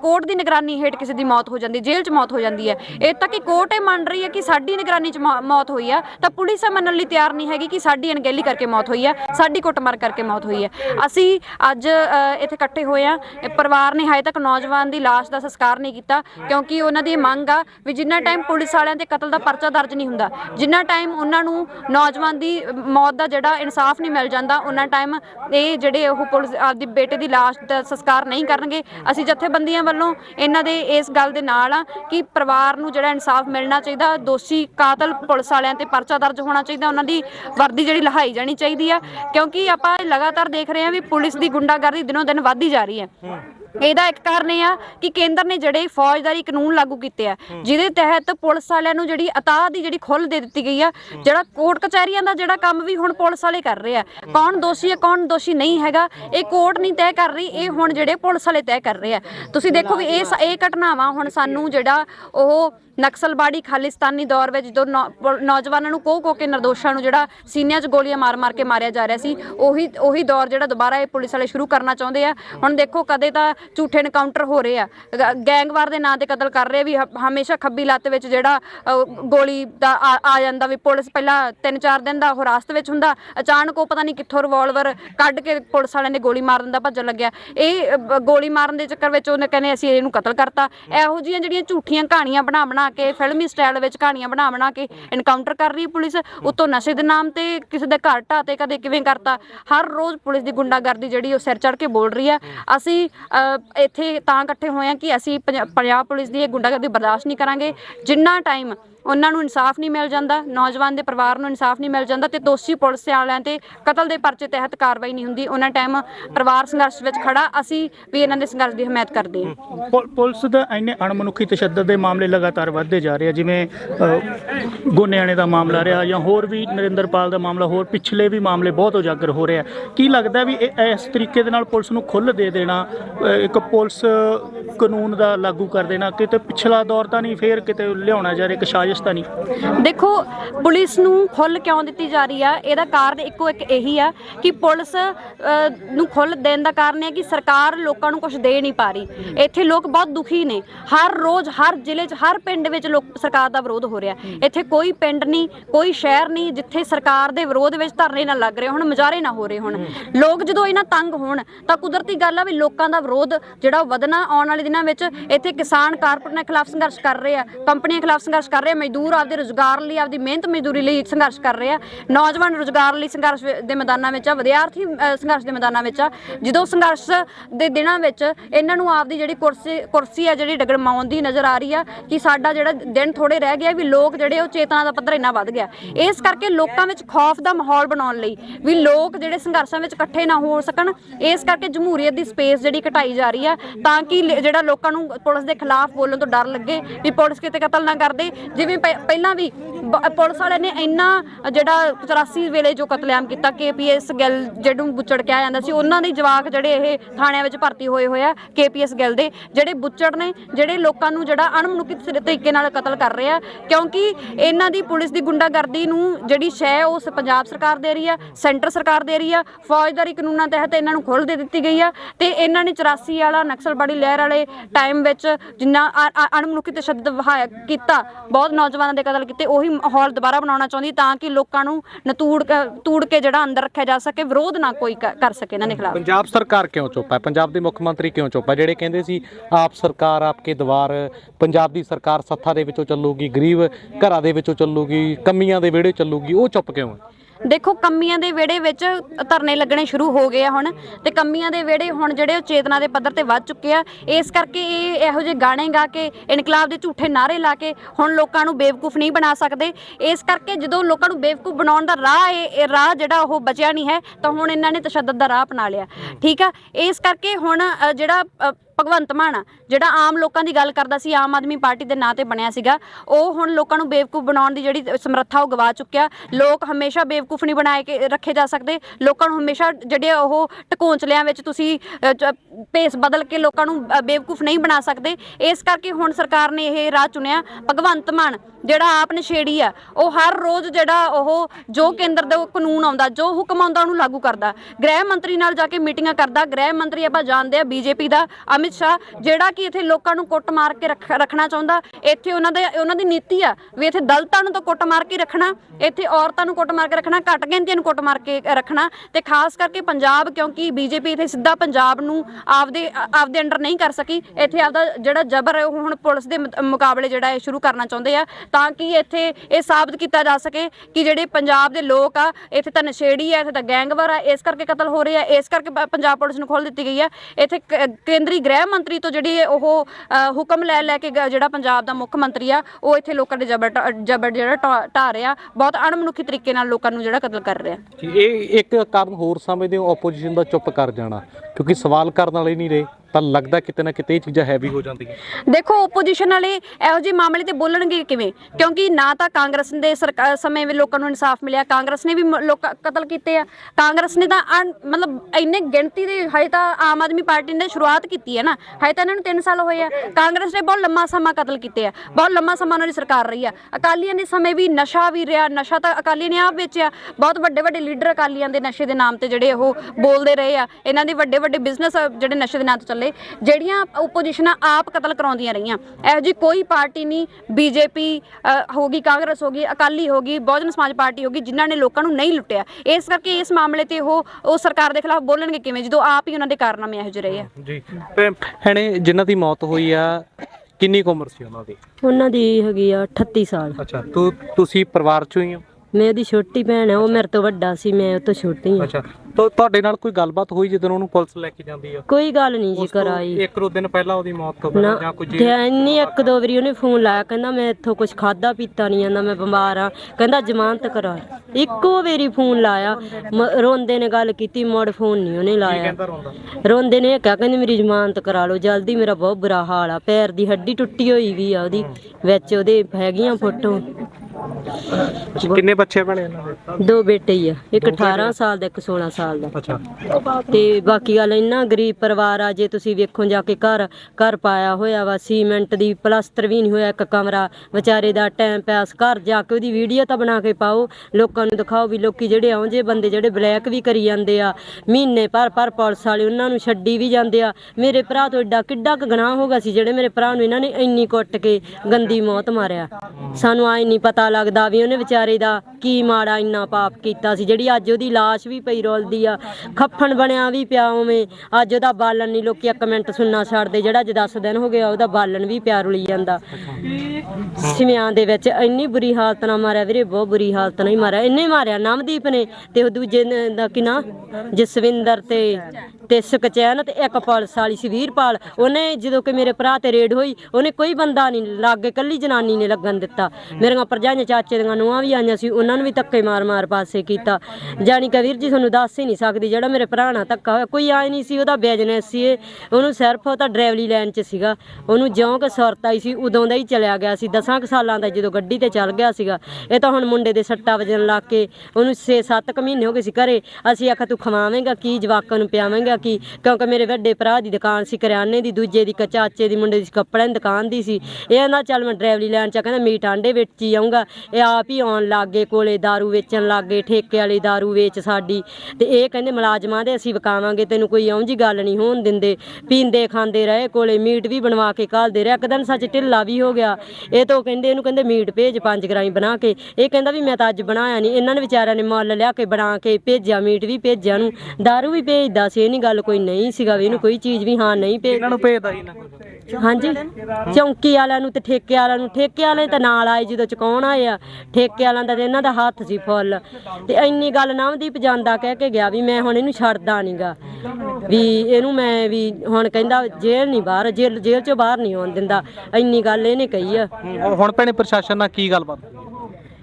ਕੋਰਟ ਦੀ ਨਿਗਰਾਨੀ ਹੇਠ ਕਿਸੇ ਦੀ ਮੌਤ ਹੋ ਜਾਂਦੀ ਜੇਲ੍ਹ 'ਚ ਮੌਤ ਹੋ ਜਾਂਦੀ ਹੈ। ਇਹ ਤੱਕ ਕਿ ਕੋਰਟ ਇਹ ਮੰਨ ਰਹੀ ਹੈ ਕਿ ਸਾਡੀ ਨਿਗਰਾਨੀ 'ਚ ਮੌ- ਮੌਤ ਹੋਈ ਆ ਤਾਂ ਪੁਲਿਸ ਇਹ ਮੰਨਣ ਲਈ ਤਿਆਰ ਨਹੀਂ ਹੈਗੀ ਕਿ ਸਾਡੀ ਅਣਗਹਿਲੀ ਕਰਕੇ ਮੌਤ ਹੋਈ ਆ ਸਾਡੀ ਕੁੱਟਮਾਰ ਕਰਕੇ ਮੌਤ ਹੋਈ ਹੈ। ਅਸੀਂ ਅੱਜ ਅ, ਇੱਥੇ ਇਕੱਠੇ ਹੋਏ ਆ ਪਰਿਵਾਰ ਨੇ ਹਜੇ ਤੱਕ ਨੌਜਵਾਨ ਦੀ ਲਾਸ਼ ਦਾ ਸੰਸਕਾਰ ਨਹੀਂ ਕੀਤਾ ਕਿਉਂਕਿ ਉਹਨਾਂ ਦੀ ਇਹ ਮੰਗ ਆ ਵੀ ਜਿੰਨਾ ਟਾਈਮ ਪੁਲਿਸ ਵਾਲਿਆਂ ਤੇ ਕਤਲ ਦਾ ਪਰਚਾ ਦਰਜ ਨਹੀਂ ਹੁੰਦਾ ਜਿੰਨਾ ਟਾਈਮ ਉਹਨਾਂ ਨੂੰ ਨੌਜਵਾਨ ਦੀ ਮੌਤ ਦਾ ਜਿਹੜਾ ਇਨਸਾਫ ਨਹੀਂ ਮਿਲ ਜਾਂਦਾ ਉਹਨਾਂ ਟਾਈਮ ਇਹ ਜਿਹੜੇ ਉਹ ਪੁਲਿਸ ਆਪਦੀ ਬੇਟੇ ਦੀ ਲਾਸ਼ ਦਾ ਸੰਸਕਾਰ ਨਹੀਂ ਕਰਨਗੇ। ਅਸੀਂ ਜਥੇਬੰਦੀਆਂ ਵੱਲੋਂ ਇਹਨਾਂ ਦੇ ਇਸ ਗੱਲ ਦੇ ਨਾਲ ਆ ਕਿ ਪਰਿਵਾਰ ਨੂੰ ਜਿਹੜਾ ਇਨਸਾਫ ਮਿਲਣਾ ਚਾਹੀਦਾ, ਦੋਸ਼ੀ ਕਾਤਲ ਪੁਲਿਸ ਵਾਲਿਆਂ ਤੇ ਪਰਚਾ ਦਰਜ ਹੋਣਾ ਚਾਹੀਦਾ, ਉਹਨਾਂ ਦੀ ਵਰਦੀ ਜਿਹੜੀ ਲਹਾਈ ਜਾਣੀ ਚਾਹੀਦੀ ਆ। ਕਿਉਂਕਿ ਆਪਾਂ ਲਗਾਤਾਰ ਦੇਖ ਰਹੇ ਹਾਂ ਵੀ ਪੁਲਿਸ ਦੀ ਗੁੰਡਾਗਰਦੀ ਦਿਨੋਂ ਦਿਨ ਵੱਧਦੀ ਜਾ ਰਹੀ ਹੈ। ਇਹਦਾ ਇੱਕ ਕਾਰਨ ਇਹ ਆ ਕਿ ਕੇਂਦਰ ਨੇ ਜਿਹੜੇ ਫੌਜਦਾਰੀ ਕਾਨੂੰਨ ਲਾਗੂ ਕੀਤੇ ਆ ਜਿਹਦੇ ਤਹਿਤ ਪੁਲਿਸ ਵਾਲਿਆਂ ਨੂੰ ਜਿਹੜੀ ਅਤਾਹ ਦੀ ਜਿਹੜੀ ਖੁੱਲ ਦੇ ਦਿੱਤੀ ਗਈ ਆ ਜਿਹੜਾ ਕੋਰਟ ਕਚਹਿਰੀਆਂ ਦਾ ਜਿਹੜਾ ਕੰਮ ਵੀ ਹੁਣ ਪੁਲਿਸ ਵਾਲੇ ਕਰ ਰਹੇ ਆ ਕੌਣ ਦੋਸ਼ੀ ਹੈ ਕੌਣ ਦੋਸ਼ੀ ਨਹੀਂ ਹੈਗਾ ਇਹ ਕੋਰਟ ਨਹੀਂ ਤੈਅ ਕਰ ਰਹੀ ਇਹ ਹੁਣ ਜਿਹੜੇ ਪੁਲਿਸ ਵਾਲੇ ਤੈਅ ਕਰ ਰਹੇ ਆ। ਤੁਸੀਂ ਦੇਖੋ ਵੀ ਇਹ ਇਹ ਘਟਨਾਵਾਂ ਹੁਣ ਸਾਨੂੰ ਜਿਹੜਾ ਉਹ ਨਕਸਲਬਾੜੀ ਖਾਲਿਸਤਾਨੀ ਦੌਰ ਵਿੱਚ ਜਦੋਂ ਨੌ- ਪੁ- ਨੌਜਵਾਨਾਂ ਨੂੰ ਕੋਹ ਕੋਹ ਕੇ ਨਿਰਦੋਸ਼ਾਂ ਨੂੰ ਜਿਹੜਾ ਸੀਨਿਆਂ 'ਚ ਗੋਲੀਆਂ ਮਾਰ-ਮਾਰ ਕੇ ਮਾਰਿਆ ਜਾ ਰਿਹਾ ਸੀ, ਉਹੀ ਉਹੀ ਦੌਰ ਜਿਹੜਾ ਦੁਬਾਰਾ ਇਹ ਪੁਲਿਸ ਵਾਲੇ ਸ਼ੁਰੂ ਕਰਨਾ ਚਾਹੁੰਦੇ ਆ। ਹੁਣ ਦੇਖੋ ਕਦੇ ਤਾਂ ਝੂਠੇ ਐਨਕਾਊਂਟਰ ਹੋ ਰਹੇ ਆ। ਗ- ਗੈਂਗਵਾਰ ਦੇ ਨਾਂ ਤੇ ਕਤਲ ਕਰ ਰਹੇ ਵੀ ਹ- ਹਮੇਸ਼ਾ ਖੱਬੀ ਲੱਤ ਵਿੱਚ ਜਿਹੜਾ ਗੋਲੀ ਦਾ ਆ- ਆ ਜਾਂਦਾ ਵੀ ਪੁਲਿਸ ਪਹਿਲਾਂ 3-4 ਦਿਨ ਦਾ ਹਿਰਾਸਤ ਵਿੱਚ ਹੁੰਦਾ, ਅਚਾਨਕ ਉਹ ਪਤਾ ਨਹੀਂ ਕਿੱਥੋਂ ਰਿਵਾਲਵਰ ਕੱਢ ਕੇ ਪੁਲਿਸ ਵਾਲਿਆਂ ਨੇ ਗੋਲੀ ਮਾਰਨ ਦਾ ਭੱਜਣ ਲੱਗਿਆ। ਇਹ ਗੋਲੀ ਮਾਰਨ ਦੇ ਚੱਕਰ ਵਿੱਚ ਉਹਨੇ ਕਹਿੰਦੇ ਅਸੀਂ ਇਹਨੂੰ ਕਤਲ ਕਰਤਾ। ਇਹੋ ਜਿਹੀਆਂ ਜਿਹੜੀਆਂ ਝੂਠੀਆਂ ਕਹਾਣੀਆਂ ਬਣਾ ਬਣਾ ਕੇ ਫਿਲਮੀ ਸਟਾਈਲ ਵਿੱਚ ਕਹਾਣੀਆਂ ਬਣਾ ਬਣਾ ਕੇ ਐਨਕਾਊਂਟਰ ਕਰ ਰਹੀ ਹੈ ਪੁਲਿਸ। ਉਤੋਂ ਨਸ਼ੇ ਦੇ ਨਾਮ ਤੇ ਕਿਸੇ ਦੇ ਘਰ ਢਾਹ ਤੇ ਕਦੇ ਕਿਵੇਂ ਕਰਤਾ। ਹਰ ਰੋਜ਼ ਪੁਲਿਸ ਦੀ ਗੁੰਡਾਗਰਦੀ ਜਿਹੜੀ ਉਹ ਸਿਰ ਚੜ ਕੇ ਬੋਲ ਰਹੀ ਹੈ। ਅਸੀਂ ਅ, ਇੱਥੇ ਤਾਂ ਇਕੱਠੇ ਹੋਏ ਹਾਂ ਕਿ ਅਸੀਂ ਪੰਜਾ- ਪੰਜਾਬ ਪੁਲਿਸ ਦੀ ਇਹ ਗੁੰਡਾਗਰਦੀ ਬਰਦਾਸ਼ਤ ਨਹੀਂ ਕਰਾਂਗੇ। ਜਿੰਨਾ ਟਾਈਮ ਉਹਨਾਂ ਨੂੰ ਇਨਸਾਫ ਨਹੀਂ ਮਿਲ ਜਾਂਦਾ ਨੌਜਵਾਨ ਦੇ ਪਰਿਵਾਰ ਨੂੰ ਇਨਸਾਫ ਨਹੀਂ ਮਿਲ ਜਾਂਦਾ ਤੇ ਦੋਸ਼ੀ ਪੁਲਿਸ ਵਾਲਿਆਂ ਤੇ ਕਤਲ ਦੇ ਪਰਚੇ ਤਹਿਤ ਕਾਰਵਾਈ ਨਹੀਂ ਹੁੰਦੀ। ਉਹਨਾਂ ਟਾਈਮ ਪਰਿਵਾਰ ਸੰਘਰਸ਼ ਵਿੱਚ ਖੜਾ ਅਸੀਂ ਵੀ ਇਹਨਾਂ ਦੇ ਸੰਘਰਸ਼ ਦੀ ਹਮਾਇਤ ਕਰਦੇ ਹਾਂ। ਪੁ- ਪੁਲਿਸ ਦਾ ਇੰਨੇ ਅਣਮਨੁੱਖੀ ਤਸ਼ੱਦਦ ਦੇ ਮਾਮਲੇ ਲਗਾਤਾਰ ਵੱਧਦੇ ਜਾ ਰਹੇ ਆ ਜਿਵੇਂ ਅ, ਗੋਨਿਆਣੇ ਦਾ ਮਾਮਲਾ ਰਿਹਾ ਜਾਂ ਹੋਰ ਵੀ ਨਰਿੰਦਰਪਾਲ ਦਾ ਮਾਮਲਾ ਹੋਰ ਪਿਛਲੇ ਵੀ ਮਾਮਲੇ ਬਹੁਤ ਉਜਾਗਰ ਹੋ ਰਿਹਾ ਕੀ ਲੱਗਦਾ ਵੀ ਇਹ ਇਸ ਤਰੀਕੇ ਦੇ ਨਾਲ ਪੁਲਿਸ ਨੂੰ ਖੁੱਲ੍ਹ ਦੇ ਦੇਣਾ ਅ, ਇੱਕ ਪੁਲਿਸ ਕਾਨੂੰਨ ਦਾ ਲਾਗੂ ਕਰ ਦੇਣਾ ਕਿਤੇ ਪਿਛਲਾ ਦੌਰ ਤਾਂ ਨਹੀਂ ਫੇਰ ਕਿਤੇ ਲਿਆਉਣਾ ਜਾ ਰਿਹਾ ਇੱਕ ਸਾਜ਼ਿਸ਼ ਤਾਂ ਦੇਖੋ ਪੁਲਿਸ ਨੂੰ ਖੁੱਲ ਕਿਉਂ ਦਿੱਤੀ ਜਾ ਰਹੀ ਆ? ਇਹਦਾ ਕਾਰਨ ਇੱਕੋ ਇੱਕ ਇਹੀ ਆ ਕਿ ਪੁਲਿਸ ਅ, ਨੂੰ ਖੁੱਲ ਦੇਣ ਦਾ ਕਾਰਨ ਹੈ ਕਿ ਸਰਕਾਰ ਲੋਕਾਂ ਨੂੰ ਕੁਝ ਦੇ ਨਹੀਂ ਪਾ ਰਹੀ। ਇੱਥੇ ਲੋਕ ਬਹੁਤ ਦੁਖੀ ਨੇ। ਹਰ ਰੋਜ਼ ਹਰ ਜ਼ਿਲ੍ਹੇ 'ਚ ਹਰ ਪਿੰਡ ਵਿੱਚ ਲੋਕ ਸਰਕਾਰ ਦਾ ਵਿਰੋਧ ਹੋ ਰਿਹਾ। ਇੱਥੇ ਕੋਈ ਪਿੰਡ ਨਹੀਂ ਕੋਈ ਸ਼ਹਿਰ ਨਹੀਂ ਜਿੱਥੇ ਸਰਕਾਰ ਦੇ ਵਿਰੋਧ ਵਿੱਚ ਧਰਨੇ ਨਾ ਲੱਗ ਰਹੇ ਹੁਣ ਮੁਜ਼ਾਹਰੇ ਨਾ ਹੋ ਰਹੇ ਹੁਣ। ਲੋਕ ਜਦੋਂ ਇਹਨਾਂ ਤੰਗ ਹੋਣ ਤਾਂ ਕੁਦਰਤੀ ਗੱਲ ਆ ਵੀ ਲੋਕਾਂ ਦਾ ਵਿਰੋਧ ਜਿਹੜਾ ਉਹ ਵਧਣਾ ਆਉਣ ਵਾਲੇ ਦਿਨਾਂ ਵਿੱਚ ਇੱਥੇ ਕਿਸਾਨ ਕਾਰਪੋਰੇਟਾਂ ਖਿਲਾਫ ਸੰਘਰਸ਼ ਕਰ ਰਹੇ ਆ ਕੰਪਨੀਆਂ ਖਿਲਾਫ ਸੰਘਰਸ਼ ਕਰ ਰਹੇ ਆ ਮਜ਼ਦੂਰ ਆਪਦੇ ਰੋਜ਼ਗਾਰ ਲਈ, ਆਪਦੀ ਮਿਹਨਤ ਮਜ਼ਦੂਰੀ ਲਈ ਸੰਘਰਸ਼ ਕਰ ਰਹੇ ਆ। ਨੌਜਵਾਨ ਰੋਜ਼ਗਾਰ ਲਈ ਸੰਘਰਸ਼ ਦੇ ਮੈਦਾਨਾਂ ਵਿੱਚ ਆ, ਵਿਦਿਆਰਥੀ ਸੰਘਰਸ਼ ਦੇ ਮੈਦਾਨਾਂ ਵਿੱਚ ਆ। ਜਦੋਂ ਸੰਘਰਸ਼ ਦੇ ਦਿਨਾਂ ਵਿੱਚ ਇਹਨਾਂ ਨੂੰ ਆਪਦੀ ਜਿਹੜੀ ਕੁਰਸੀ ਕੁਰਸੀ ਆ, ਜਿਹੜੀ ਡਗੜਮਾਉਣ ਦੀ ਨਜ਼ਰ ਆ ਰਹੀ ਆ ਕਿ ਸਾਡਾ ਜਿਹੜਾ ਦਿਨ ਥੋੜੇ ਰਹਿ ਗਿਆ ਵੀ ਲੋਕ ਜਿਹੜੇ ਉਹ ਚੇਤਨਾ ਦਾ ਪੱਧਰ ਇੰਨਾ ਵੱਧ ਗਿਆ। ਇਸ ਕਰਕੇ ਲੋਕਾਂ ਵਿੱਚ ਖੌਫ ਦਾ ਮਾਹੌਲ ਬਣਾਉਣ ਲਈ ਵੀ ਲੋਕ ਜਿਹੜੇ ਸੰਘਰਸ਼ਾਂ ਵਿੱਚ ਇਕੱਠੇ ਨਾ ਹੋ ਸਕਣ। ਇਸ ਕਰਕੇ ਜਮਹੂਰੀਅਤ ਦੀ ਸਪੇਸ ਜਿਹੜੀ ਘਟਾਈ ਜਾ ਰਹੀ ਆ ਤਾਂ ਕਿ ਜਿਹੜਾ ਲੋਕਾਂ ਨੂੰ ਪੁਲਿਸ ਦੇ ਖਿਲਾਫ ਬੋਲਣ ਤੋਂ ਡਰ ਲੱਗੇ ਵੀ ਪੁਲਿਸ ਕਿਤੇ ਕਤਲ ਨਾ ਕਰਦੇ ਜਿਵੇਂ ਜਿਵੇਂ ਪਹਿ- ਪਹਿਲਾਂ ਵੀ ਬ- ਪੁਲਿਸ ਵਾਲੇ ਨੇ ਇੰਨਾ ਜਿਹੜਾ 84 ਵੇਲੇ ਜੋ ਕਤਲੇਆਮ ਕੀਤਾ ਕੇਪੀਐਸ ਗਿੱਲ ਜਿਹਨੂੰ ਬੁੱਚੜ ਕਿਹਾ ਜਾਂਦਾ ਸੀ, ਉਹਨਾਂ ਦੇ ਜਵਾਕ ਜਿਹੜੇ ਇਹ ਥਾਣਿਆਂ ਵਿੱਚ ਭਰਤੀ ਹੋਏ ਹੋਏ ਆ ਕੇਪੀਐਸ ਗਿੱਲ ਦੇ, ਜਿਹੜੇ ਬੁੱਚੜ ਨੇ, ਜਿਹੜੇ ਲੋਕਾਂ ਨੂੰ ਜਿਹੜਾ ਅਣਮਨੁੱਖੀ ਤਰੀ- ਤਰੀਕੇ ਨਾਲ ਕਤਲ ਕਰ ਰਹੇ ਆ, ਕਿਉਂਕਿ ਇਹਨਾਂ ਦੀ ਪੁਲਿਸ ਦੀ ਗੁੰਡਾਗਰਦੀ ਨੂੰ ਜਿਹੜੀ ਸ਼ੈ ਉਹ ਸ- ਪੰਜਾਬ ਸਰਕਾਰ ਦੇ ਰਹੀ ਆ, ਸੈਂਟਰ ਸਰਕਾਰ ਦੇ ਰਹੀ ਆ, ਫੌਜਦਾਰੀ ਕਾਨੂੰਨਾਂ ਤਹਿਤ ਇਹਨਾਂ ਨੂੰ ਖੋਲ੍ਹ ਦੇ ਦਿੱਤੀ ਗਈ ਆ, ਤੇ ਇਹਨਾਂ ਨੇ 84 ਵਾਲਾ ਨਕਸਲਵਾੜੀ ਲਹਿਰ ਵਾਲੇ ਟਾਈਮ ਵਿੱਚ ਜਿੰਨਾ ਅ- ਅ- ਅਣਮਨੁੱਖੀ ਤਸ਼ੱਦਦ ਵਹਾਇਆ ਕੀਤਾ, ਬਹੁਤ ਨੌਜਵਾਨਾਂ ਦੇ ਕਤਲ ਕੀਤੇ, ਉਹੀ ਮਾਹੌਲ ਦੁਬਾਰਾ ਬਣਾਉਣਾ ਚਾਹੁੰਦੀ ਤਾਂ ਕਿ ਲੋਕਾਂ ਨੂੰ ਨਤੂੜ ਤੂੜ ਕੇ ਜਿਹੜਾ ਅੰਦਰ ਰੱਖਿਆ ਜਾ ਸਕੇ, ਵਿਰੋਧ ਨਾ ਕੋਈ ਕਰ ਸਕੇ ਇਹਨਾਂ ਦੇ ਖਿਲਾਫ। ਪੰਜਾਬ ਸਰਕਾਰ ਕਿਉਂ ਚੁੱਪ ਹੈ? ਪੰਜਾਬ ਦੇ ਮੁੱਖ ਮੰਤਰੀ ਕਿਉਂ ਚੁੱਪ ਹੈ? ਜਿਹੜੇ ਕਹਿੰਦੇ ਸੀ, ਆਪ ਸਰਕਾਰ, ਆਪਕੇ ਦਵਾਰ, ਪੰਜਾਬ ਦੀ ਸਰਕਾਰ ਸੱਥਾ ਦੇ ਵਿੱਚੋਂ ਚੱਲੂਗੀ, ਗਰੀਬ ਘਰਾਂ ਦੇ ਵਿੱਚੋਂ ਚੱਲੂਗੀ, ਕਮੀਆਂ ਦੇ ਵਿਹੜੇ ਚੱਲੂਗੀ, ਉਹ ਚੁੱਪ ਕਿਉਂ ਹੈ? ਦੇਖੋ, ਕੰਮੀਆਂ ਦੇ ਵਿਹੜੇ ਵਿੱਚ ਧਰਨੇ ਲੱਗਣੇ ਸ਼ੁਰੂ ਹੋ ਗਏ ਆ ਹੁਣ ਤੇ ਕੰਮੀਆਂ ਦੇ ਵਿਹੜੇ ਹੁਣ ਜਿਹੜੇ ਉਹ ਚੇਤਨਾ ਦੇ ਪੱਧਰ ਤੇ ਵੱਧ ਚੁੱਕੇ ਆ। ਇਸ ਕਰਕੇ ਇਹ ਇਹੋ ਜਿਹੇ ਗਾਣੇ ਗਾ ਕੇ, ਇਨਕਲਾਬ ਦੇ ਝੂਠੇ ਨਾਅਰੇ ਲਾ ਕੇ ਹੁਣ ਲੋਕਾਂ ਨੂੰ ਬੇਵਕੂਫ ਨਹੀਂ ਬਣਾ ਸਕਦੇ। ਇਸ ਕਰਕੇ ਜਦੋਂ ਲੋਕਾਂ ਨੂੰ ਬੇਵਕੂਫ ਬਣਾਉਣ ਦਾ ਰਾਹ ਇਹ ਰਾਹ ਜਿਹੜਾ ਉਹ ਬਚਿਆ ਨਹੀਂ ਹੈ, ਤਾਂ ਹੁਣ ਇਹਨਾਂ ਨੇ ਤਸ਼ੱਦਦ ਦਾ ਰਾਹ ਅਪਣਾ ਲਿਆ। ਠੀਕ ਆ? ਇਸ ਕਰਕੇ ਹੁਣ ਜਿਹੜਾ ਭਗਵੰਤ ਮਾਨ ਆ, ਜਿਹੜਾ ਆਮ ਲੋਕਾਂ ਦੀ ਗੱਲ ਕਰਦਾ ਸੀ ਆਮ ਆਦਮੀ ਪਾਰਟੀ ਦੇ ਨਾਂ ਤੇ ਬਣਿਆ ਸੀਗਾ ਉਹ ਹੁਣ ਲੋਕਾਂ ਨੂੰ ਬੇਵਕੂਫ ਬਣਾਉਣ ਦੀ ਜਿਹੜੀ ਸਮਰੱਥਾ ਉਹ ਗਵਾ ਚੁੱਕਿਆ। ਲੋਕ ਹਮੇਸ਼ਾ ਬੇਵਕੂਫ ਨਹੀਂ ਬਣਾਏ ਕੇ ਰੱਖੇ ਜਾ ਸਕਦੇ। ਲੋਕਾਂ ਨੂੰ ਹਮੇਸ਼ਾ ਜਿਹੜੇ ਉਹ ਟਕੋਂਚਲਿਆਂ ਵਿੱਚ ਤੁਸੀਂ ਅ, ਚ- ਭੇਸ ਬਦਲ ਕੇ ਲੋਕਾਂ ਨੂੰ ਅ, ਬੇਵਕੂਫ ਨਹੀਂ ਬਣਾ ਸਕਦੇ। ਇਸ ਕਰਕੇ ਹੁਣ ਸਰਕਾਰ ਨੇ ਇਹ ਰਾਹ ਚੁਣਿਆ। ਭਗਵੰਤ ਮਾਨ ਜਿਹੜਾ ਆਪ ਨਸ਼ੇੜੀ ਆ ਉਹ ਹਰ ਰੋਜ਼ ਜਿਹੜਾ ਉਹ ਜੋ ਕੇਂਦਰ ਦਾ ਉਹ ਕਾਨੂੰਨ ਆਉਂਦਾ ਜੋ ਹੁਕਮ ਆਉਂਦਾ ਉਹਨੂੰ ਲਾਗੂ ਕਰਦਾ। ਗ੍ਰਹਿ ਮੰਤਰੀ ਨਾਲ ਜਾ ਕੇ ਮੀਟਿੰਗਾਂ ਕਰਦਾ। ਗ੍ਰਹਿ ਮੰਤਰੀ ਆਪਾਂ ਜਾਣਦੇ ਆ ਬੀਜੇਪੀ ਦਾ ਅਮਿਤ ਸ਼ਾਹ, ਜਿਹੜਾ ਕਿ ਇੱਥੇ ਲੋਕਾਂ ਨੂੰ ਕੁੱਟ ਮਾਰ ਕੇ ਰੱਖ- ਰੱਖਣਾ ਚਾਹੁੰਦਾ, ਇੱਥੇ ਉਹਨਾਂ ਦੇ, ਉਹਨਾਂ ਦੀ ਨੀਤੀ ਆ ਵੀ ਇੱਥੇ ਦਲਤਾਂ ਨੂੰ ਤਾਂ ਕੁੱਟ ਮਾਰ ਕੇ ਰੱਖਣਾ, ਇੱਥੇ ਔਰਤਾਂ ਨੂੰ ਕੁੱਟ ਮਾਰ ਕੇ ਰੱਖਣਾ, ਘੱਟ ਗਿਣਤੀਆਂ ਨੂੰ ਕੁੱਟ ਮਾਰ ਕੇ ਰੱਖਣਾ ਤੇ ਖਾਸ ਕਰਕੇ ਪੰਜਾਬ, ਕਿਉਂਕਿ ਬੀਜੇਪੀ ਇੱਥੇ ਸਿੱਧਾ ਪੰਜਾਬ ਨੂੰ ਆਪਦੇ ਆਪਦੇ ਅੰਡਰ ਨਹੀਂ ਕਰ ਸਕੀ, ਇੱਥੇ ਆਪਦਾ ਜਿਹੜਾ ਜ਼ਬਰ ਹੈ ਉਹ ਹੁਣ ਪੁਲਿਸ ਦੇ ਮੁਕਾਬਲੇ ਜਿਹੜਾ ਇਹ ਸ਼ੁਰੂ ਕਰਨਾ ਚਾਹੁੰਦੇ ਆ, ਤਾਂ ਕਿ ਇੱਥੇ ਇਹ ਸਾਬਤ ਕੀਤਾ ਜਾ ਸਕੇ ਕਿ ਜਿਹੜੇ ਪੰਜਾਬ ਦੇ ਲੋਕ ਆ, ਇੱਥੇ ਤਾਂ ਨਸ਼ੇੜੀ ਆ, ਇੱਥੇ ਤਾਂ ਗੈਂਗਵਾਰ ਆ, ਇਸ ਕਰਕੇ ਕਤਲ ਹੋ ਰਹੇ ਆ, ਇਸ ਕਰਕੇ ਪੰਜਾਬ ਪੁਲਿਸ ਨੂੰ ਖੋਲ ਦਿੱਤੀ ਗਈ ਆ, ਇੱਥੇ ਕੇਂਦਰੀ ਗ੍ਰਹਿ ਮੰਤਰੀ ਤੋਂ ਜਿਹੜੀ ਉਹ ਹੁਕਮ ਲੈ ਲੈ ਕੇ ਜਿਹੜਾ ਪੰਜਾਬ ਦਾ ਮੁੱਖ ਮੰਤਰੀ ਆ, ਉਹ ਇੱਥੇ ਲੋਕਾਂ ਦੇ ਜ਼ਬਰ ਜ਼ਬਰ ਜਿਹੜਾ ਢਾ- ਰਿਹਾ, ਬਹੁਤ ਅਣਮਨੁੱਖੀ ਤਰੀਕੇ ਨਾਲ ਲੋਕਾਂ ਨੂੰ ਜਿਹੜਾ ਕਤਲ ਕਰ ਰਿਹਾ। ਇਹ ਇੱਕ ਕਾਰਨ ਹੋਰ ਸਮਝਦੇ ਹੋ ਆਪੋਜੀਸ਼ਨ ਦਾ ਚੁੱਪ ਕਰ ਜਾਣਾ, ਕਿਉਂਕਿ ਸਵਾਲ ਕਰਨ ਵਾਲੇ ਨਹੀਂ ਰਹੇ। ਤਾਂ ਲੱਗਦਾ ਕਿਤੇ ਨਾ ਕਿਤੇ ਇਹ ਚੀਜ਼ਾਂ ਹੈਵੀ ਹੋ ਜਾਂਦੀਆਂ। ਦੇਖੋ ਓਪੋਜੀਸ਼ਨ ਵਾਲੇ ਇਹੋ ਜਿਹੇ ਮਾਮਲੇ ਤੇ ਬੋਲਣਗੇ ਕਿਵੇਂ? ਕਿਉਂਕਿ ਨਾ ਤਾਂ ਕਾਂਗਰਸ ਦੇ ਸਰਕਾਰ ਸਮੇਂ ਵਿੱਚ ਲੋਕਾਂ ਨੂੰ ਇਨਸਾਫ ਮਿਲਿਆ, ਕਾਂਗਰਸ ਨੇ ਵੀ ਲੋਕ ਕਤਲ ਕੀਤੇ ਆ। ਕਾਂਗਰਸ ਨੇ ਤਾਂ ਮਤਲਬ ਇੰਨੇ ਗਿਣਤੀ ਦੇ, ਹਜੇ ਤਾਂ ਆਮ ਆਦਮੀ ਪਾਰਟੀ ਨੇ ਸ਼ੁਰੂਆਤ ਕੀਤੀ ਹੈ ਨਾ। ਹਜੇ ਤਾਂ ਇਹਨਾਂ ਨੂੰ 3 ਸਾਲ ਹੋਏ ਆ। ਕਾਂਗਰਸ ਨੇ ਬਹੁਤ ਲੰਮਾ ਸਮਾਂ ਕਤਲ ਕੀਤੇ ਆ। ਬਹੁਤ ਲੰਮਾ ਸਮਾਂ ਉਹਨਾਂ ਦੀ ਸਰਕਾਰ ਰਹੀ ਆ। ਅਕਾਲੀਆਂ ਦੇ ਸਮੇਂ ਵੀ ਨਸ਼ਾ ਵੀ ਰਿਹਾ, ਨਸ਼ਾ ਤਾਂ ਅਕਾਲੀਆਂ ਨੇ ਆਪ ਵੇਚਿਆ। ਬਹੁਤ ਵੱਡੇ ਵੱਡੇ ਲੀਡਰ ਅਕਾਲੀਆਂ ਦੇ ਨਸ਼ੇ ਦੇ ਨਾਮ ਤੇ ਜਿਹੜੇ ਉਹ ਬੋਲਦੇ ਰਹੇ ਆ। ਇਹਨਾਂ ਦੇ ਵੱਡੇ ਵੱਡੇ ਬਿਜ਼ਨਸ ਜਿਹੜੇ ਨਸ਼ੇ ਦੇ ਨਾਮ ਤੇ ਚੱਲੇ ਜਿਹੜੀਆਂ ਓਪੋਜੀਸ਼ਨਾਂ ਆਪ ਕਤਲ ਕਰਾਉਂਦੀਆਂ ਰਹੀਆਂ। ਇਹੋ ਜੀ ਕੋਈ ਪਾਰਟੀ ਨਹੀਂ ਬੀਜੇਪੀ ਹੋਗੀ ਕਾਂਗਰਸ ਹੋਗੀ ਅਕਾਲੀ ਹੋਗੀ ਬਹੁਜਨ ਸਮਾਜ ਪਾਰਟੀ ਹੋਗੀ ਜਿਨ੍ਹਾਂ ਨੇ ਲੋਕਾਂ ਨੂੰ ਨਹੀਂ ਲੁੱਟਿਆ। ਇਸ ਕਰਕੇ ਇਸ ਮਾਮਲੇ ਤੇ ਉਹ ਉਹ ਸਰਕਾਰ ਦੇ ਖਿਲਾਫ ਬੋਲਣਗੇ ਕਿਵੇਂ ਜਦੋਂ ਆਪ ਹੀ ਉਹਨਾਂ ਦੇ ਕਾਰਨਾਮੇ ਇਹੋ ਜਿਹੇ ਰਹੇ ਆ। ਜੀ। ਤੇ ਹਣੇ ਜਿਨ੍ਹਾਂ ਦੀ ਮੌਤ ਹੋਈ ਆ ਕਿੰਨੀ ਕੁ ਉਮਰ ਸੀ ਉਹਨਾਂ ਦੀ? ਉਹਨਾਂ ਦੀ ਹੈਗੀ ਆ 38 ਸਾਲ। ਅੱਛਾ ਤੂੰ ਤੁਸੀਂ ਪਰਿਵਾਰ ਚੋਂ ਹੀ ਹੋ? ਮੈਂ ਉਹਦੀ ਛੋਟੀ ਭੈਣ ਆ ਉਹ ਮੇਰੇ ਤੋਂ ਵੱਡਾ ਸੀ ਮੈਂ ਉਹ ਤੋਂ ਛੋਟੀ ਆ ਅੱਛਾ ਤਾਂ ਤੁਹਾਡੇ ਨਾਲ ਕੋਈ ਗੱਲਬਾਤ ਹੋਈ ਜਦੋਂ ਉਹਨੂੰ ਪੁਲਿਸ ਲੈ ਕੇ ਜਾਂਦੀ ਆ? ਕੋਈ ਗੱਲ ਨਹੀਂ ਜੀ ਉਸ ਤੋਂ ਕਰਾਈ। ਇੱਕ ਦੋ ਦਿਨ ਪਹਿਲਾਂ ਉਹਦੀ ਮੌਤ ਤੋਂ ਨਾ ਪਹਿਲਾਂ ਜਾਂ ਕੋਈ ਤੇ ਇੰਨੀ ਇੱਕ ਦੋ ਵਾਰੀ ਉਹਨੇ ਫੋਨ ਲਾਇਆ ਕਹਿੰਦਾ ਮੈਂ ਇੱਥੋਂ ਕੁਝ ਖਾਦਾ ਪੀਤਾ ਨਹੀਂ ਜਾਂਦਾ ਮੈਂ ਬਿਮਾਰ ਆ। ਕਹਿੰਦਾ ਜ਼ਮਾਨਤ ਕਰਾ। ਇੱਕੋ ਵਾਰੀ ਫੋਨ ਲਾਇਆ ਮ- ਰੋਂਦੇ ਨੇ ਗੱਲ ਕੀਤੀ ਮੁੜ ਫੋਨ ਨਹੀਂ ਉਹਨੇ ਲਾਇਆ। ਕਹਿੰਦਾ ਰੋਂਦਾ? ਰੋਂਦੇ ਨੇ ਇਹ ਕਿਹਾ ਕਹਿੰਦੇ ਮੇਰੀ ਜ਼ਮਾਨਤ ਕਰਾ ਲਓ ਜਲਦੀ ਮੇਰਾ ਬਹੁਤ ਬੁਰਾ ਹਾਲ ਆ ਪੈਰ ਦੀ ਹੱਡੀ ਟੁੱਟੀ ਹੋਈ ਵੀ ਆ ਉਹਦੀ ਵਿੱਚ ਉਹਦੇ ਹੈਗੀਆਂ ਫੋਟੋ। ਕਿੰਨੇ ਬੱਚੇ ਬਣੇ ਇਹਨਾਂ ਦੇ? ਦੋ ਬੇਟੇ ਹੀ ਆ ਇੱਕ 18 ਸਾਲ ਦਾ ਇੱਕ 16 ਸਾਲ ਦਾ। ਅੱਛਾ। ਤੇ ਬਾਕੀ ਗੱਲ ਇੰਨਾ ਗਰੀਬ ਪਰਿਵਾਰ ਆ ਜੇ ਤੁਸੀਂ ਵੇਖੋ ਜਾ ਕੇ ਘਰ ਘਰ ਪਾਇਆ ਹੋਇਆ ਵਾ ਸੀਮੈਂਟ ਦੀ ਪਲਸਤਰ ਵੀ ਨਹੀਂ ਹੋਇਆ ਇੱਕ ਕਮਰਾ ਵਿਚਾਰੇ ਦਾ ਟਾਈਮ ਪਾਸ ਘਰ ਜਾ ਕੇ ਉਹਦੀ ਵੀਡੀਓ ਤਾਂ ਬਣਾ ਕੇ ਪਾਓ ਲੋਕਾਂ ਨੂੰ ਦਿਖਾਓ ਵੀ ਲੋਕੀ ਜਿਹੜੇ ਆਉਂ ਜੇ ਬੰਦੇ ਜਿਹੜੇ ਬਲੈਕ ਵੀ ਕਰੀ ਜਾਂਦੇ ਆ ਮਹੀਨੇ ਪਰ ਪਰ ਪੁਲਿਸ ਵਾਲੇ ਉਹਨਾਂ ਨੂੰ ਛੱਡੀ ਵੀ ਜਾਂਦੇ ਆ। ਮੇਰੇ ਭਰਾ ਤੋਂ ਐਡਾ ਕਿੱਡਾ ਕੁ ਗੁਨਾਹ ਹੋ ਗਿਆ ਸੀ ਜਿਹੜੇ ਮੇਰੇ ਭਰਾ ਨੂੰ ਇਹਨਾਂ ਨੇ ਇੰਨੀ ਕੁੱਟ ਕੇ ਗੰਦੀ ਮੌਤ ਮਾਰਿਆ। ਸਾਨੂੰ ਆਈ ਨਹੀਂ ਪਤਾ ਲੱਗਦਾ ਵੀ ਉਹਨੇ ਵਿਚਾਰੇ ਦਾ ਕੀ ਮਾੜਾ ਇੰਨਾ ਪਾਪ ਕੀਤਾ ਸੀ। ਜਿਹੜੀ ਅੱਜ ਉਹਦੀ ਲਾਸ਼ ਵੀ ਪਈ ਰੋਲਦੀ ਆ, ਖੱਫਣ ਬਣਿਆ ਵੀ ਪਿਆ ਉਵੇਂ। ਅੱਜ ਉਹਦਾ ਬਾਲਣ ਨਹੀਂ ਲੋਕੀ ਇੱਕ ਮਿੰਟ ਸੁਣਨਾ ਛੱਡਦੇ, ਜਿਹੜਾ ਅੱਜ 10 ਦਿਨ ਹੋ ਗਿਆ ਉਹਦਾ ਬਾਲਣ ਵੀ ਪਿਆ ਰੁਲੀ ਜਾਂਦਾ। ਸਿਵਿਆਂ ਦੇ ਵਿੱਚ ਇੰਨੀ ਬੁਰੀ ਹਾਲਤ ਨਾਲ ਮਾਰਿਆ ਵੀਰੇ, ਬਹੁਤ ਬੁਰੀ ਹਾਲਤ ਨਾਲ ਹੀ ਮਾਰਿਆ। ਇੰਨੇ ਮਾਰਿਆ, ਨਵਦੀਪ ਨੇ ਤੇ ਉਹ ਦੂਜੇ ਦਾ ਕੀ ਨਾਂ? ਜਸਵਿੰਦਰ ਤੇ ਤੇ ਸੁਖਚੈਨ ਤੇ ਇੱਕ ਪੁਲਿਸ ਵਾਲੀ ਸੀ ਵੀਰਪਾਲ ਉਹਨੇ ਜਦੋਂ ਕਿ ਮੇਰੇ ਭਰਾ ਤੇ ਰੇਡ ਹੋਈ, ਉਹਨੇ ਕੋਈ ਬੰਦਾ ਨਹੀਂ ਲਾਗੇ ਕੱਲੀ ਜਨਾਨੀ ਨੇ ਲੱਗਣ ਦਿੱਤਾ। ਮੇਰੀਆਂ ਭਰਜਾਈਆਂ, ਚਾਚੇ ਦੀਆਂ ਨੂੰਹਾਂ ਵੀ ਆਈਆਂ ਸੀ, ਉਹਨਾਂ ਨੂੰ ਵੀ ਧੱਕੇ ਮਾਰ-ਮਾਰ ਪਾਸੇ ਕੀਤਾ। ਜਾਨੀ ਕਿ ਵੀਰ ਜੀ, ਤੁਹਾਨੂੰ ਦੱਸ ਹੀ ਨਹੀਂ ਸਕਦੀ, ਜਿਹੜਾ ਮੇਰੇ ਭਰਾ ਨਾਲ ਧੱਕਾ ਹੋਇਆ, ਕੋਈ ਆਏ ਨਹੀਂ ਸੀ, ਉਹਦਾ ਬਿਜ਼ਨਸ ਸੀ ਇਹ। ਉਹਨੂੰ ਸਿਰਫ ਉਹ ਤਾਂ ਡਰਾਈਵਰੀ ਲਾਈਨ 'ਚ ਸੀਗਾ। ਉਹਨੂੰ ਜਿਉਂ ਕਿ ਸੁਰਤ ਆਈ ਸੀ, ਉਦੋਂ ਦਾ ਹੀ ਚਲਿਆ ਗਿਆ ਸੀ। ਦਸਾਂ ਕੁ ਸਾਲਾਂ ਦਾ ਜਦੋਂ ਗੱਡੀ ਤੇ ਚੱਲ ਗਿਆ ਸੀਗਾ, ਇਹ ਤਾਂ ਹੁਣ ਮੁੰਡੇ ਦੇ ਸੱਟਾ ਵਜਣ ਲੱਗ ਕੇ ਉਹਨੂੰ 6-7 ਕੁ ਮਹੀਨੇ ਹੋ ਗਏ ਸੀ ਘਰੇ। ਅਸੀਂ ਆਖਿਆ, ਤੂੰ ਖਵਾਵੇਂਗਾ, ਕੀ ਜਵਾਕਾਂ ਨੂੰ ਪਿਆਵੇਂਗਾ? ਕੀ ਕਿਉਂਕਿ ਮੇਰੇ ਵੱਡੇ ਭਰਾ ਦੀ ਦੁਕਾਨ ਸੀ ਕਰਿਆਨੇ ਦੀ ਦੂਜੇ ਦੀ ਕ- ਚਾਚੇ ਦੀ ਮੁੰਡੇ ਦੀ ਕੱਪੜਿਆਂ ਦੀ ਦੁਕਾਨ ਦੀ ਸੀ ਇਹ ਨਾ ਚੱਲ ਮੈਂ ਡਰਾਈਵਰੀ ਲੈਣ ਚ ਕਹਿੰਦਾ ਮੀਟ ਆਂਡੇ ਵਿੱਚ ਹੀ ਆਉਂਗਾ ਇਹ ਆਪ ਹੀ ਆਉਣ ਲੱਗ ਗਏ ਕੋਲੇ दारू ਵੇਚਣ ਲੱਗ ਗਏ ਠੇਕੇ ਵਾਲੀ दारू ਵੇਚ ਸਾਡੀ ਤੇ ਇਹ ਕਹਿੰਦੇ ਮੁਲਾਜ਼ਮਾਂ ਦੇ ਅਸੀਂ ਵਿਕਾਵਾਂਗੇ ਤੈਨੂੰ ਕੋਈ ਇਉਂ ਜੀ ਗੱਲ ਨਹੀਂ ਹੋਣ ਦਿੰਦੇ ਪੀਂਦੇ ਖਾਂਦੇ ਰਹੇ ਕੋਲੇ ਮੀਟ ਵੀ ਬਣਵਾ ਕੇ ਘੱਲਦੇ ਰਹੇ ਇੱਕ ਦਿਨ ਸੱਚ ਢਿੱਲਾ ਵੀ ਹੋ ਗਿਆ ਇਹ ਤੋਂ ਕਹਿੰਦੇ ਇਹਨੂੰ ਕਹਿੰਦੇ ਮੀਟ ਭੇਜ ਪੰਜ ਗਰਾਈ ਬਣਾ ਕੇ ਇਹ ਕਹਿੰਦਾ ਵੀ ਮੈਂ ਤਾਂ ਅੱਜ ਬਣਾਇਆ ਨਹੀਂ ਇਹਨਾਂ ਨੇ ਵਿਚਾਰਿਆਂ ਨੇ ਮੁੱਲ ਲਿਆ ਕੇ ਬਣਾ ਕੇ ਭੇਜਿਆ ਮੀਟ ਵੀ ਭੇਜਿਆ ਨੂੰ दारू ਵੀ ਭੇਜਦਾ ਸੀ ਇਹ ਨਹੀਂ ਗੱਲ ਕੋਈ ਨਹੀਂ ਸੀਗਾ ਵੀ ਇਹਨੂੰ ਕੋਈ ਚੀਜ਼ ਵੀ ਹਾਂ ਨਹੀਂ ਭੇਜ ਇਹਨਾਂ ਨੂੰ ਭੇਜਦਾ ਜੀ ਨਾ। ਹਾਂਜੀ। ਚੌਂਕੀ ਵਾਲਿਆਂ ਨੂੰ ਤੇ ਠੇਕੇ ਵਾਲਿਆਂ ਨੂੰ। ਠੇਕੇ ਵਾਲੇ ਤਾਂ ਨਾਲ ਆਏ ਜਦੋਂ ਚੁਕਾਉਣ ਆਏ ਆ। ਠੇਕੇ ਵਾਲਿਆਂ ਦਾ ਤੇ ਇਹਨਾਂ ਦਾ ਹੱਥ ਸੀ ਫੁੱਲ। ਤੇ ਇੰਨੀ ਗੱਲ ਨਵਦੀਪ ਜਾਂਦਾ ਕਹਿ ਕੇ ਗਿਆ ਵੀ ਮੈਂ ਹੁਣ ਇਹਨੂੰ ਛੱਡਦਾ ਨਹੀਂਗਾ ਵੀ ਇਹਨੂੰ ਮੈਂ ਵੀ ਹੁਣ ਕਹਿੰਦਾ ਜੇਲ੍ਹ ਨਹੀਂ ਬਾਹਰ ਜੇਲ੍ਹ ਜੇਲ੍ਹ ਚੋਂ ਬਾਹਰ ਨਹੀਂ ਆਉਣ ਦਿੰਦਾ। ਇੰਨੀ ਗੱਲ ਇਹਨੇ ਕਹੀ ਆ। ਹੁਣ- ਹੁਣ ਭੈਣੇ ਪ੍ਰਸ਼ਾਸਨ ਨਾਲ ਕੀ ਗੱਲਬਾਤ?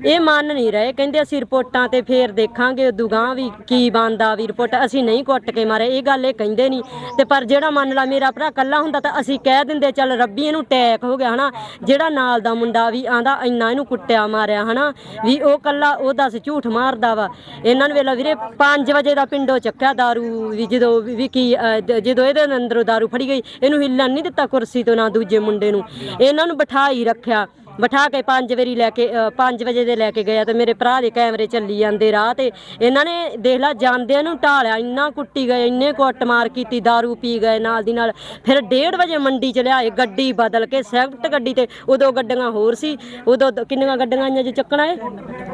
ਇਹ ਮੰਨ ਨਹੀਂ ਰਹੇ ਕਹਿੰਦੇ ਅਸੀਂ ਰਿਪੋਰਟਾਂ ਤੇ ਫੇਰ ਦੇਖਾਂਗੇ ਉਦੋਂ ਗਾਂ ਵੀ ਕੀ ਬਣਦਾ ਵੀ ਰਿਪੋਰਟ ਅਸੀਂ ਨਹੀਂ ਕੁੱਟ ਕੇ ਮਾਰੇ ਇਹ ਗੱਲ ਇਹ ਕਹਿੰਦੇ ਨਹੀਂ ਤੇ ਪਰ ਜਿਹੜਾ ਮੰਨ ਲਾ ਮੇਰਾ ਭਰਾ ਕੱਲਾ ਹੁੰਦਾ ਤਾਂ ਅਸੀਂ ਕਹਿ ਦਿੰਦੇ ਚੱਲ ਰੱਬੀ ਇਹਨੂੰ ਟੈਕ ਹੋ ਗਿਆ ਹਨਾ ਜਿਹੜਾ ਨਾਲ ਦਾ ਮੁੰਡਾ ਵੀ ਆਂਦਾ ਇੰਨਾ ਇਹਨੂੰ ਕੁੱਟਿਆ ਮਾਰਿਆ ਹਨਾ ਵੀ ਉਹ ਕੱਲਾ ਉਹ ਦੱਸ ਝੂਠ ਮਾਰਦਾ ਵਾ ਇਹਨਾਂ ਨੂੰ ਵੇਲਾ ਵੀਰੇ 5 ਵਜੇ ਦਾ ਪਿੰਡੋਂ ਚੱਕਿਆ दारू ਵੀ ਜਦੋਂ ਵੀ ਵੀ ਕੀ ਅਹ, ਦ- ਜਦੋਂ ਇਹਦੇ ਅੰਦਰੋਂ दारू ਫੜੀ ਗਈ ਇਹਨੂੰ ਹਿੱਲਣ ਨਹੀਂ ਦਿੱਤਾ ਕੁਰਸੀ ਤੋਂ ਨਾ ਦੂਜੇ ਮੁੰਡੇ ਨੂੰ ਇਹਨਾਂ ਨੂੰ ਬਿਠਾਈ ਰੱਖਿਆ ਬਿਠਾ ਕੇ 5 ਵਾਰੀ ਲੈ ਕੇ 5 ਵਜੇ ਦੇ ਲੈ ਕੇ ਗਿਆ ਤੇ ਮੇਰੇ ਭਰਾ ਦੇ ਕੈਮਰੇ ਚੱਲੀ ਜਾਂਦੇ ਰਾਹ ਤੇ ਇਹਨਾਂ ਨੇ ਦੇਖ ਲਾ ਜਾਂਦਿਆਂ ਨੂੰ ਢਾਲਿਆ ਇੰਨਾ ਕੁੱਟੀ ਗਏ ਇੰਨੇ ਕੁੱਟ ਮਾਰ ਕੀਤੀ दारू ਪੀ ਗਏ ਨਾਲ ਦੀ ਨਾਲ ਫਿਰ 1:30 ਵਜੇ ਮੰਡੀ ਚ ਲਿਆਏ ਗੱਡੀ ਬਦਲ ਕੇ ਸੈਫਟ ਗੱਡੀ ਤੇ ਉਦੋਂ ਗੱਡੀਆਂ ਹੋਰ ਸੀ ਉਦੋਂ ਦ- ਕਿੰਨੀਆਂ ਗੱਡੀਆਂ ਆਈਆਂ ਜੇ ਚੱਕਣਾ ਏ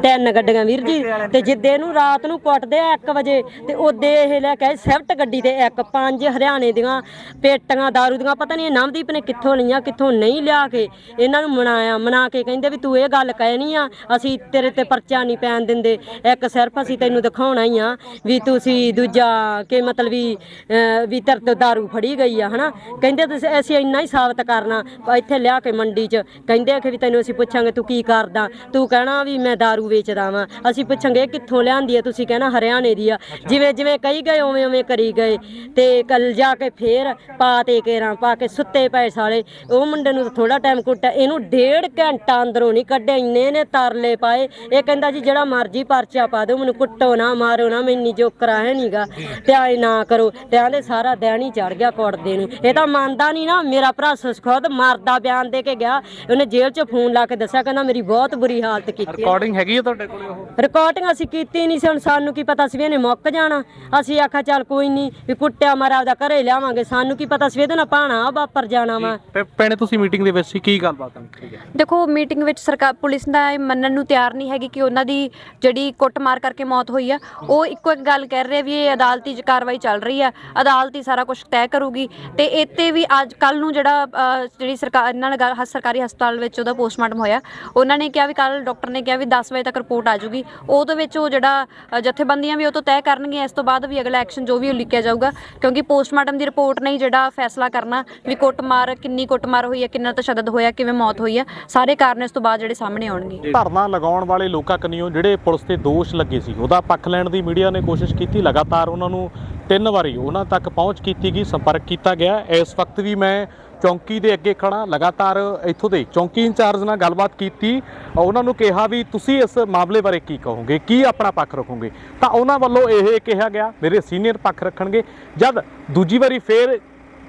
ਤਿੰਨ ਗੱਡੀਆਂ ਵੀਰ ਜੀ ਤੇ ਜਿੱਦੇ ਨੂੰ ਰਾਤ ਨੂੰ ਕੁੱਟਦੇ ਆ 1 ਵਜੇ ਤੇ ਉਹਦੇ ਇਹ ਲੈ ਕੇ ਆਏ ਸੈਫਟ ਗੱਡੀ ਤੇ ਇੱਕ ਪੰਜ ਹਰਿਆਣੇ ਦੀਆਂ ਪੇਟੀਆਂ दारू ਦੀਆਂ ਪਤਾ ਨਹੀਂ ਇਹ ਨਵਦੀਪ ਨੇ ਕਿੱਥੋਂ ਲਈਆਂ ਕਿੱਥੋਂ ਨਹੀਂ ਲਿਆ ਕੇ ਇਹਨਾਂ ਨੂੰ ਮਨਾਇਆ ਮਨਾ ਕੇ ਕਹਿੰਦੇ ਵੀ ਤੂੰ ਇਹ ਗੱਲ ਕਹਿਣੀ ਆ ਅਸੀਂ ਤੇਰੇ ਤੇ ਪਰਚਾ ਨਹੀਂ ਪੈਣ ਦਿੰਦੇ ਇੱਕ ਸਿਰਫ ਅਸੀਂ ਤੈਨੂੰ ਦਿਖਾਉਣਾ ਹੀ ਆ ਵੀ ਤੁਸੀਂ ਦੂਜਾ ਕਿ ਮਤਲਬ ਵੀ ਅਹ, ਵੀ ਤੇਰੇ ਤੋਂ दारू ਫੜੀ ਗਈ ਆ ਹਨਾ ਕਹਿੰਦੇ ਤੁਸੀਂ ਅਸੀਂ ਇੰਨਾ ਹੀ ਸਾਬਤ ਕਰਨਾ ਪ- ਇੱਥੇ ਲਿਆ ਕੇ ਮੰਡੀ 'ਚ ਕਹਿੰਦੇ ਆ ਕਿ ਵੀ ਤੈਨੂੰ ਅਸੀਂ ਪੁੱਛਾਂਗੇ ਤੂੰ ਕੀ ਕਰਦਾ ਤੂੰ ਕਹਿਣਾ ਵੀ ਮੈਂ दारू ਵੇਚਦਾ ਵਾਂ ਅਸੀਂ ਪੁੱਛਾਂਗੇ ਇਹ ਕਿੱਥੋਂ ਲਿਆਂਦੀ ਆ ਤੁਸੀਂ ਕਹਿਣਾ ਹਰਿਆਣੇ ਦੀ ਆ ਜਿਵੇਂ ਜਿਵੇਂ ਕਹੀ ਗਏ ਉਵੇਂ ਉਵੇਂ ਕਰੀ ਗਏ ਤੇ ਕੱਲ ਜਾ ਕੇ ਫੇਰ ਪਾ ਤੇ ਕੇਰਾਂ ਪਾ ਕੇ ਸੁੱਤੇ ਪਏ ਸਾਲੇ ਉਹ ਮੁੰਡੇ ਨੂੰ ਥੋੜਾ ਟਾਈਮ ਕੁੱਟਿਆ ਇਹਨੂੰ ਡੇਢ ਘੰਟਾ ਅੰਦਰੋਂ ਨਹੀਂ ਕੱਢਿਆ ਇੰਨੇ ਨੇ ਤਰਲੇ ਪਾਏ। ਇਹ ਕਹਿੰਦਾ ਜੀ ਜਿਹੜਾ ਮਰਜ਼ੀ ਪਰਚਾ ਪਾ ਦਿਓ ਮੈਨੂੰ ਕੁੱਟੋ ਨਾ ਮਾਰੋ ਨਾ ਮੈਂ ਇੰਨੀ ਜੋਕਰਾ ਹੈ ਨਹੀਂਗਾ ਤੇ ਆਏ ਨਾ ਕਰੋ। ਤੇ ਆਂਦੇ ਸਾਰਾ ਦਿਨ ਹੀ ਚੜ ਗਿਆ ਕੁੱਟਦੇ ਨੂੰ। ਇਹ ਤਾਂ ਮੰਨਦਾ ਨਹੀਂ ਨਾ ਮੇਰਾ ਭਰਾ ਖੁਦ ਮਰਦਾ ਬਿਆਨ ਦੇ ਕੇ ਗਿਆ। ਉਹਨੇ ਜੇਲ੍ਹ 'ਚ ਫੋਨ ਲਾ ਕੇ ਦੱਸਿਆ ਕਹਿੰਦਾ ਮੇਰੀ ਬਹੁਤ ਬੁਰੀ ਹਾਲਤ ਕੀਤੀ ਹੈ। ਰਿਕਾਰਡਿੰਗ ਹੈਗੀ ਹੈ ਤੁਹਾਡੇ ਕੋਲੇ ਉਹ? ਰਿਕਾਰਡਿੰਗ ਅਸੀਂ ਕੀਤੀ ਨਹੀਂ ਸੀ ਹੁਣ ਸਾਨੂੰ ਕੀ ਪਤਾ ਸੀ ਵੀ ਇਹਨੇ ਮੁੱਕ ਜਾਣਾ। ਅਸੀਂ ਆਖਿਆ ਚੱਲ ਕੋਈ ਨਹੀਂ ਵੀ ਕੁੱਟਿਆ ਮਾਰਾ ਆਪਦਾ ਘਰੇ ਲਿਆਵਾਂਗੇ। ਸਾਨੂੰ ਕੀ ਪਤਾ ਸੀ ਵੀ ਇਹਦੇ ਨਾਲ ਪਾਣਾ ਵਾਪਰ ਜਾਣਾ ਵਾ। ਭੈਣੇ ਤੁਸੀਂ ਮੀਟਿੰਗ ਦੇ ਵਿੱਚ ਸੀ ਕੀ ਗੱਲਬਾਤ ਹੈ ਠੀਕ ਹੈ ਦੇਖੋ ਮੀਟਿੰਗ ਵਿੱਚ ਸਰਕਾਰ ਪੁਲਿਸ ਦਾ ਇਹ ਮੰਨਣ ਨੂੰ ਤਿਆਰ ਨਹੀਂ ਹੈਗੀ ਕਿ ਉਹਨਾਂ ਦੀ ਜਿਹੜੀ ਕੁੱਟਮਾਰ ਕਰਕੇ ਮੌਤ ਹੋਈ ਆ ਉਹ ਇੱਕੋ ਇੱਕ ਗੱਲ ਕਹਿ ਰਹੇ ਆ ਵੀ ਇਹ ਅਦਾਲਤੀ 'ਚ ਕਾਰਵਾਈ ਚੱਲ ਰਹੀ ਆ ਅਦਾਲਤ ਹੀ ਸਾਰਾ ਕੁਝ ਤੈਅ ਕਰੂਗੀ ਤੇ ਇੱਥੇ ਵੀ ਅੱਜ ਕੱਲ ਨੂੰ ਜਿਹੜਾ ਅ, ਜਿਹੜੀ ਸਰਕਾਰ ਇਹਨਾਂ ਨਾਲ ਗੱਲ- ਸਰਕਾਰੀ ਹਸਪਤਾਲ ਵਿੱਚ ਉਹਦਾ ਪੋਸਟਮਾਰਟਮ ਹੋਇਆ ਉਹਨਾਂ ਨੇ ਕਿਹਾ ਵੀ ਕੱਲ ਡਾਕਟਰ ਨੇ ਕਿਹਾ ਵੀ 10 ਵਜੇ ਤੱਕ ਰਿਪੋਰਟ ਆ ਜਾਊਗੀ ਉਹਦੇ ਵਿੱਚ ਉਹ ਜਿਹੜਾ ਅ, ਜਥੇਬੰਦੀਆਂ ਵੀ ਉਹ ਤੋਂ ਤੈਅ ਕਰਨਗੀਆਂ ਇਸ ਤੋਂ ਬਾਅਦ ਵੀ ਅਗਲਾ ਐਕਸ਼ਨ ਜੋ ਵੀ ਉਹ ਲਿਖਿਆ ਜਾਊਗਾ ਕਿਉਂਕਿ ਪੋਸਟਮਾਰਟਮ ਦੀ ਰਿਪੋਰਟ ਨੇ ਹੀ ਜਿਹੜਾ ਫੈਸਲਾ ਕਰਨਾ ਵੀ ਕੁੱਟਮਾਰ ਕਿੰਨੀ ਕੁੱਟਮਾਰ ਹੋਈ ਹੈ ਕਿੰਨਾ ਤਸ਼ੱਦਦ ਹੋਇਆ ਕਿਵੇਂ ਮੌਤ ਹੋਈ ਹੈ ਸਾਰੇ ਸਾਰੇ ਕਾਰਨ ਇਸ ਤੋਂ ਬਾਅਦ ਜਿਹੜੇ ਸਾਹਮਣੇ ਆਉਣਗੇ। ਧਰਨਾ ਲਗਾਉਣ ਵਾਲੇ ਲੋਕਾਂ ਕਨੀਓ ਜਿਹੜੇ ਪੁਲਿਸ ਤੇ ਦੋਸ਼ ਲੱਗੇ ਸੀ, ਉਹਦਾ ਪੱਖ ਲੈਣ ਦੀ ਮੀਡੀਆ ਨੇ ਕੋਸ਼ਿਸ਼ ਕੀਤੀ। ਲਗਾਤਾਰ ਉਹਨਾਂ ਨੂੰ ਤਿੰਨ ਵਾਰੀ ਉਹਨਾਂ ਤੱਕ ਪਹੁੰਚ ਕੀਤੀ ਗਈ, ਸੰਪਰਕ ਕੀਤਾ ਗਿਆ। ਇਸ ਵਕਤ ਵੀ ਮੈਂ ਚੌਂਕੀ ਦੇ ਅੱਗੇ ਖੜਾ ਲਗਾਤਾਰ ਇੱਥੋਂ ਦੇ ਚੌਂਕੀ ਇੰਚਾਰਜ ਨਾਲ ਗੱਲਬਾਤ ਕੀਤੀ। ਉਹਨਾਂ ਨੂੰ ਕਿਹਾ ਵੀ ਤੁਸੀਂ ਇਸ ਮਾਮਲੇ ਬਾਰੇ ਕੀ ਕਹੋਗੇ, ਕੀ ਆਪਣਾ ਪੱਖ ਰੱਖੋਗੇ? ਤਾਂ ਉਹਨਾਂ ਵੱਲੋਂ ਇਹ ਕਿਹਾ ਗਿਆ, ਮੇਰੇ ਸੀਨੀਅਰ ਪੱਖ ਰੱਖਣਗੇ। ਜਦ ਦੂਜੀ ਵਾਰੀ ਫੇਰ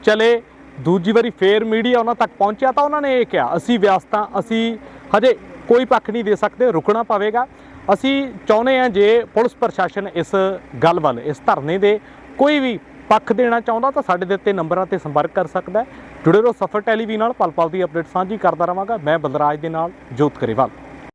ਚਲੇ ਦੂਜੀ ਵਾਰੀ ਫੇਰ ਮੀਡੀਆ ਉਹਨਾਂ ਤੱਕ ਪਹੁੰਚਿਆ ਤਾਂ ਉਹਨਾਂ ਨੇ ਇਹ ਕਿਹਾ, ਅਸੀਂ ਵਿਅਸਤਾ ਅਸੀਂ ਹਜੇ ਕੋਈ ਪੱਖ ਨਹੀਂ ਦੇ ਸਕਦੇ, ਰੁਕਣਾ ਪਵੇਗਾ। ਅਸੀਂ ਚਾਹੁੰਦੇ ਹਾਂ ਜੇ ਪੁਲਿਸ ਪ੍ਰਸ਼ਾਸਨ ਇਸ ਗੱਲ ਵੱਲ, ਇਸ ਧਰਨੇ ਦੇ ਕੋਈ ਵੀ ਪੱਖ ਦੇਣਾ ਚਾਹੁੰਦਾ ਤਾਂ ਸਾਡੇ ਦਿੱਤੇ ਨੰਬਰਾਂ ਤੇ ਸੰਪਰਕ ਕਰ ਸਕਦਾ ਜੁੜੇ ਰਹੋ ਸਫਰ ਟੈਲੀਵੀ ਨਾਲ ਪਲ ਪਲ ਦੀ ਅਪਡੇਟ ਸਾਂਝੀ ਕਰਦਾ ਰਵਾਂਗਾ ਮੈਂ ਬਲਰਾਜ ਦੇ ਨਾਲ ਜੋਤ ਕਰੇਵਾਲ।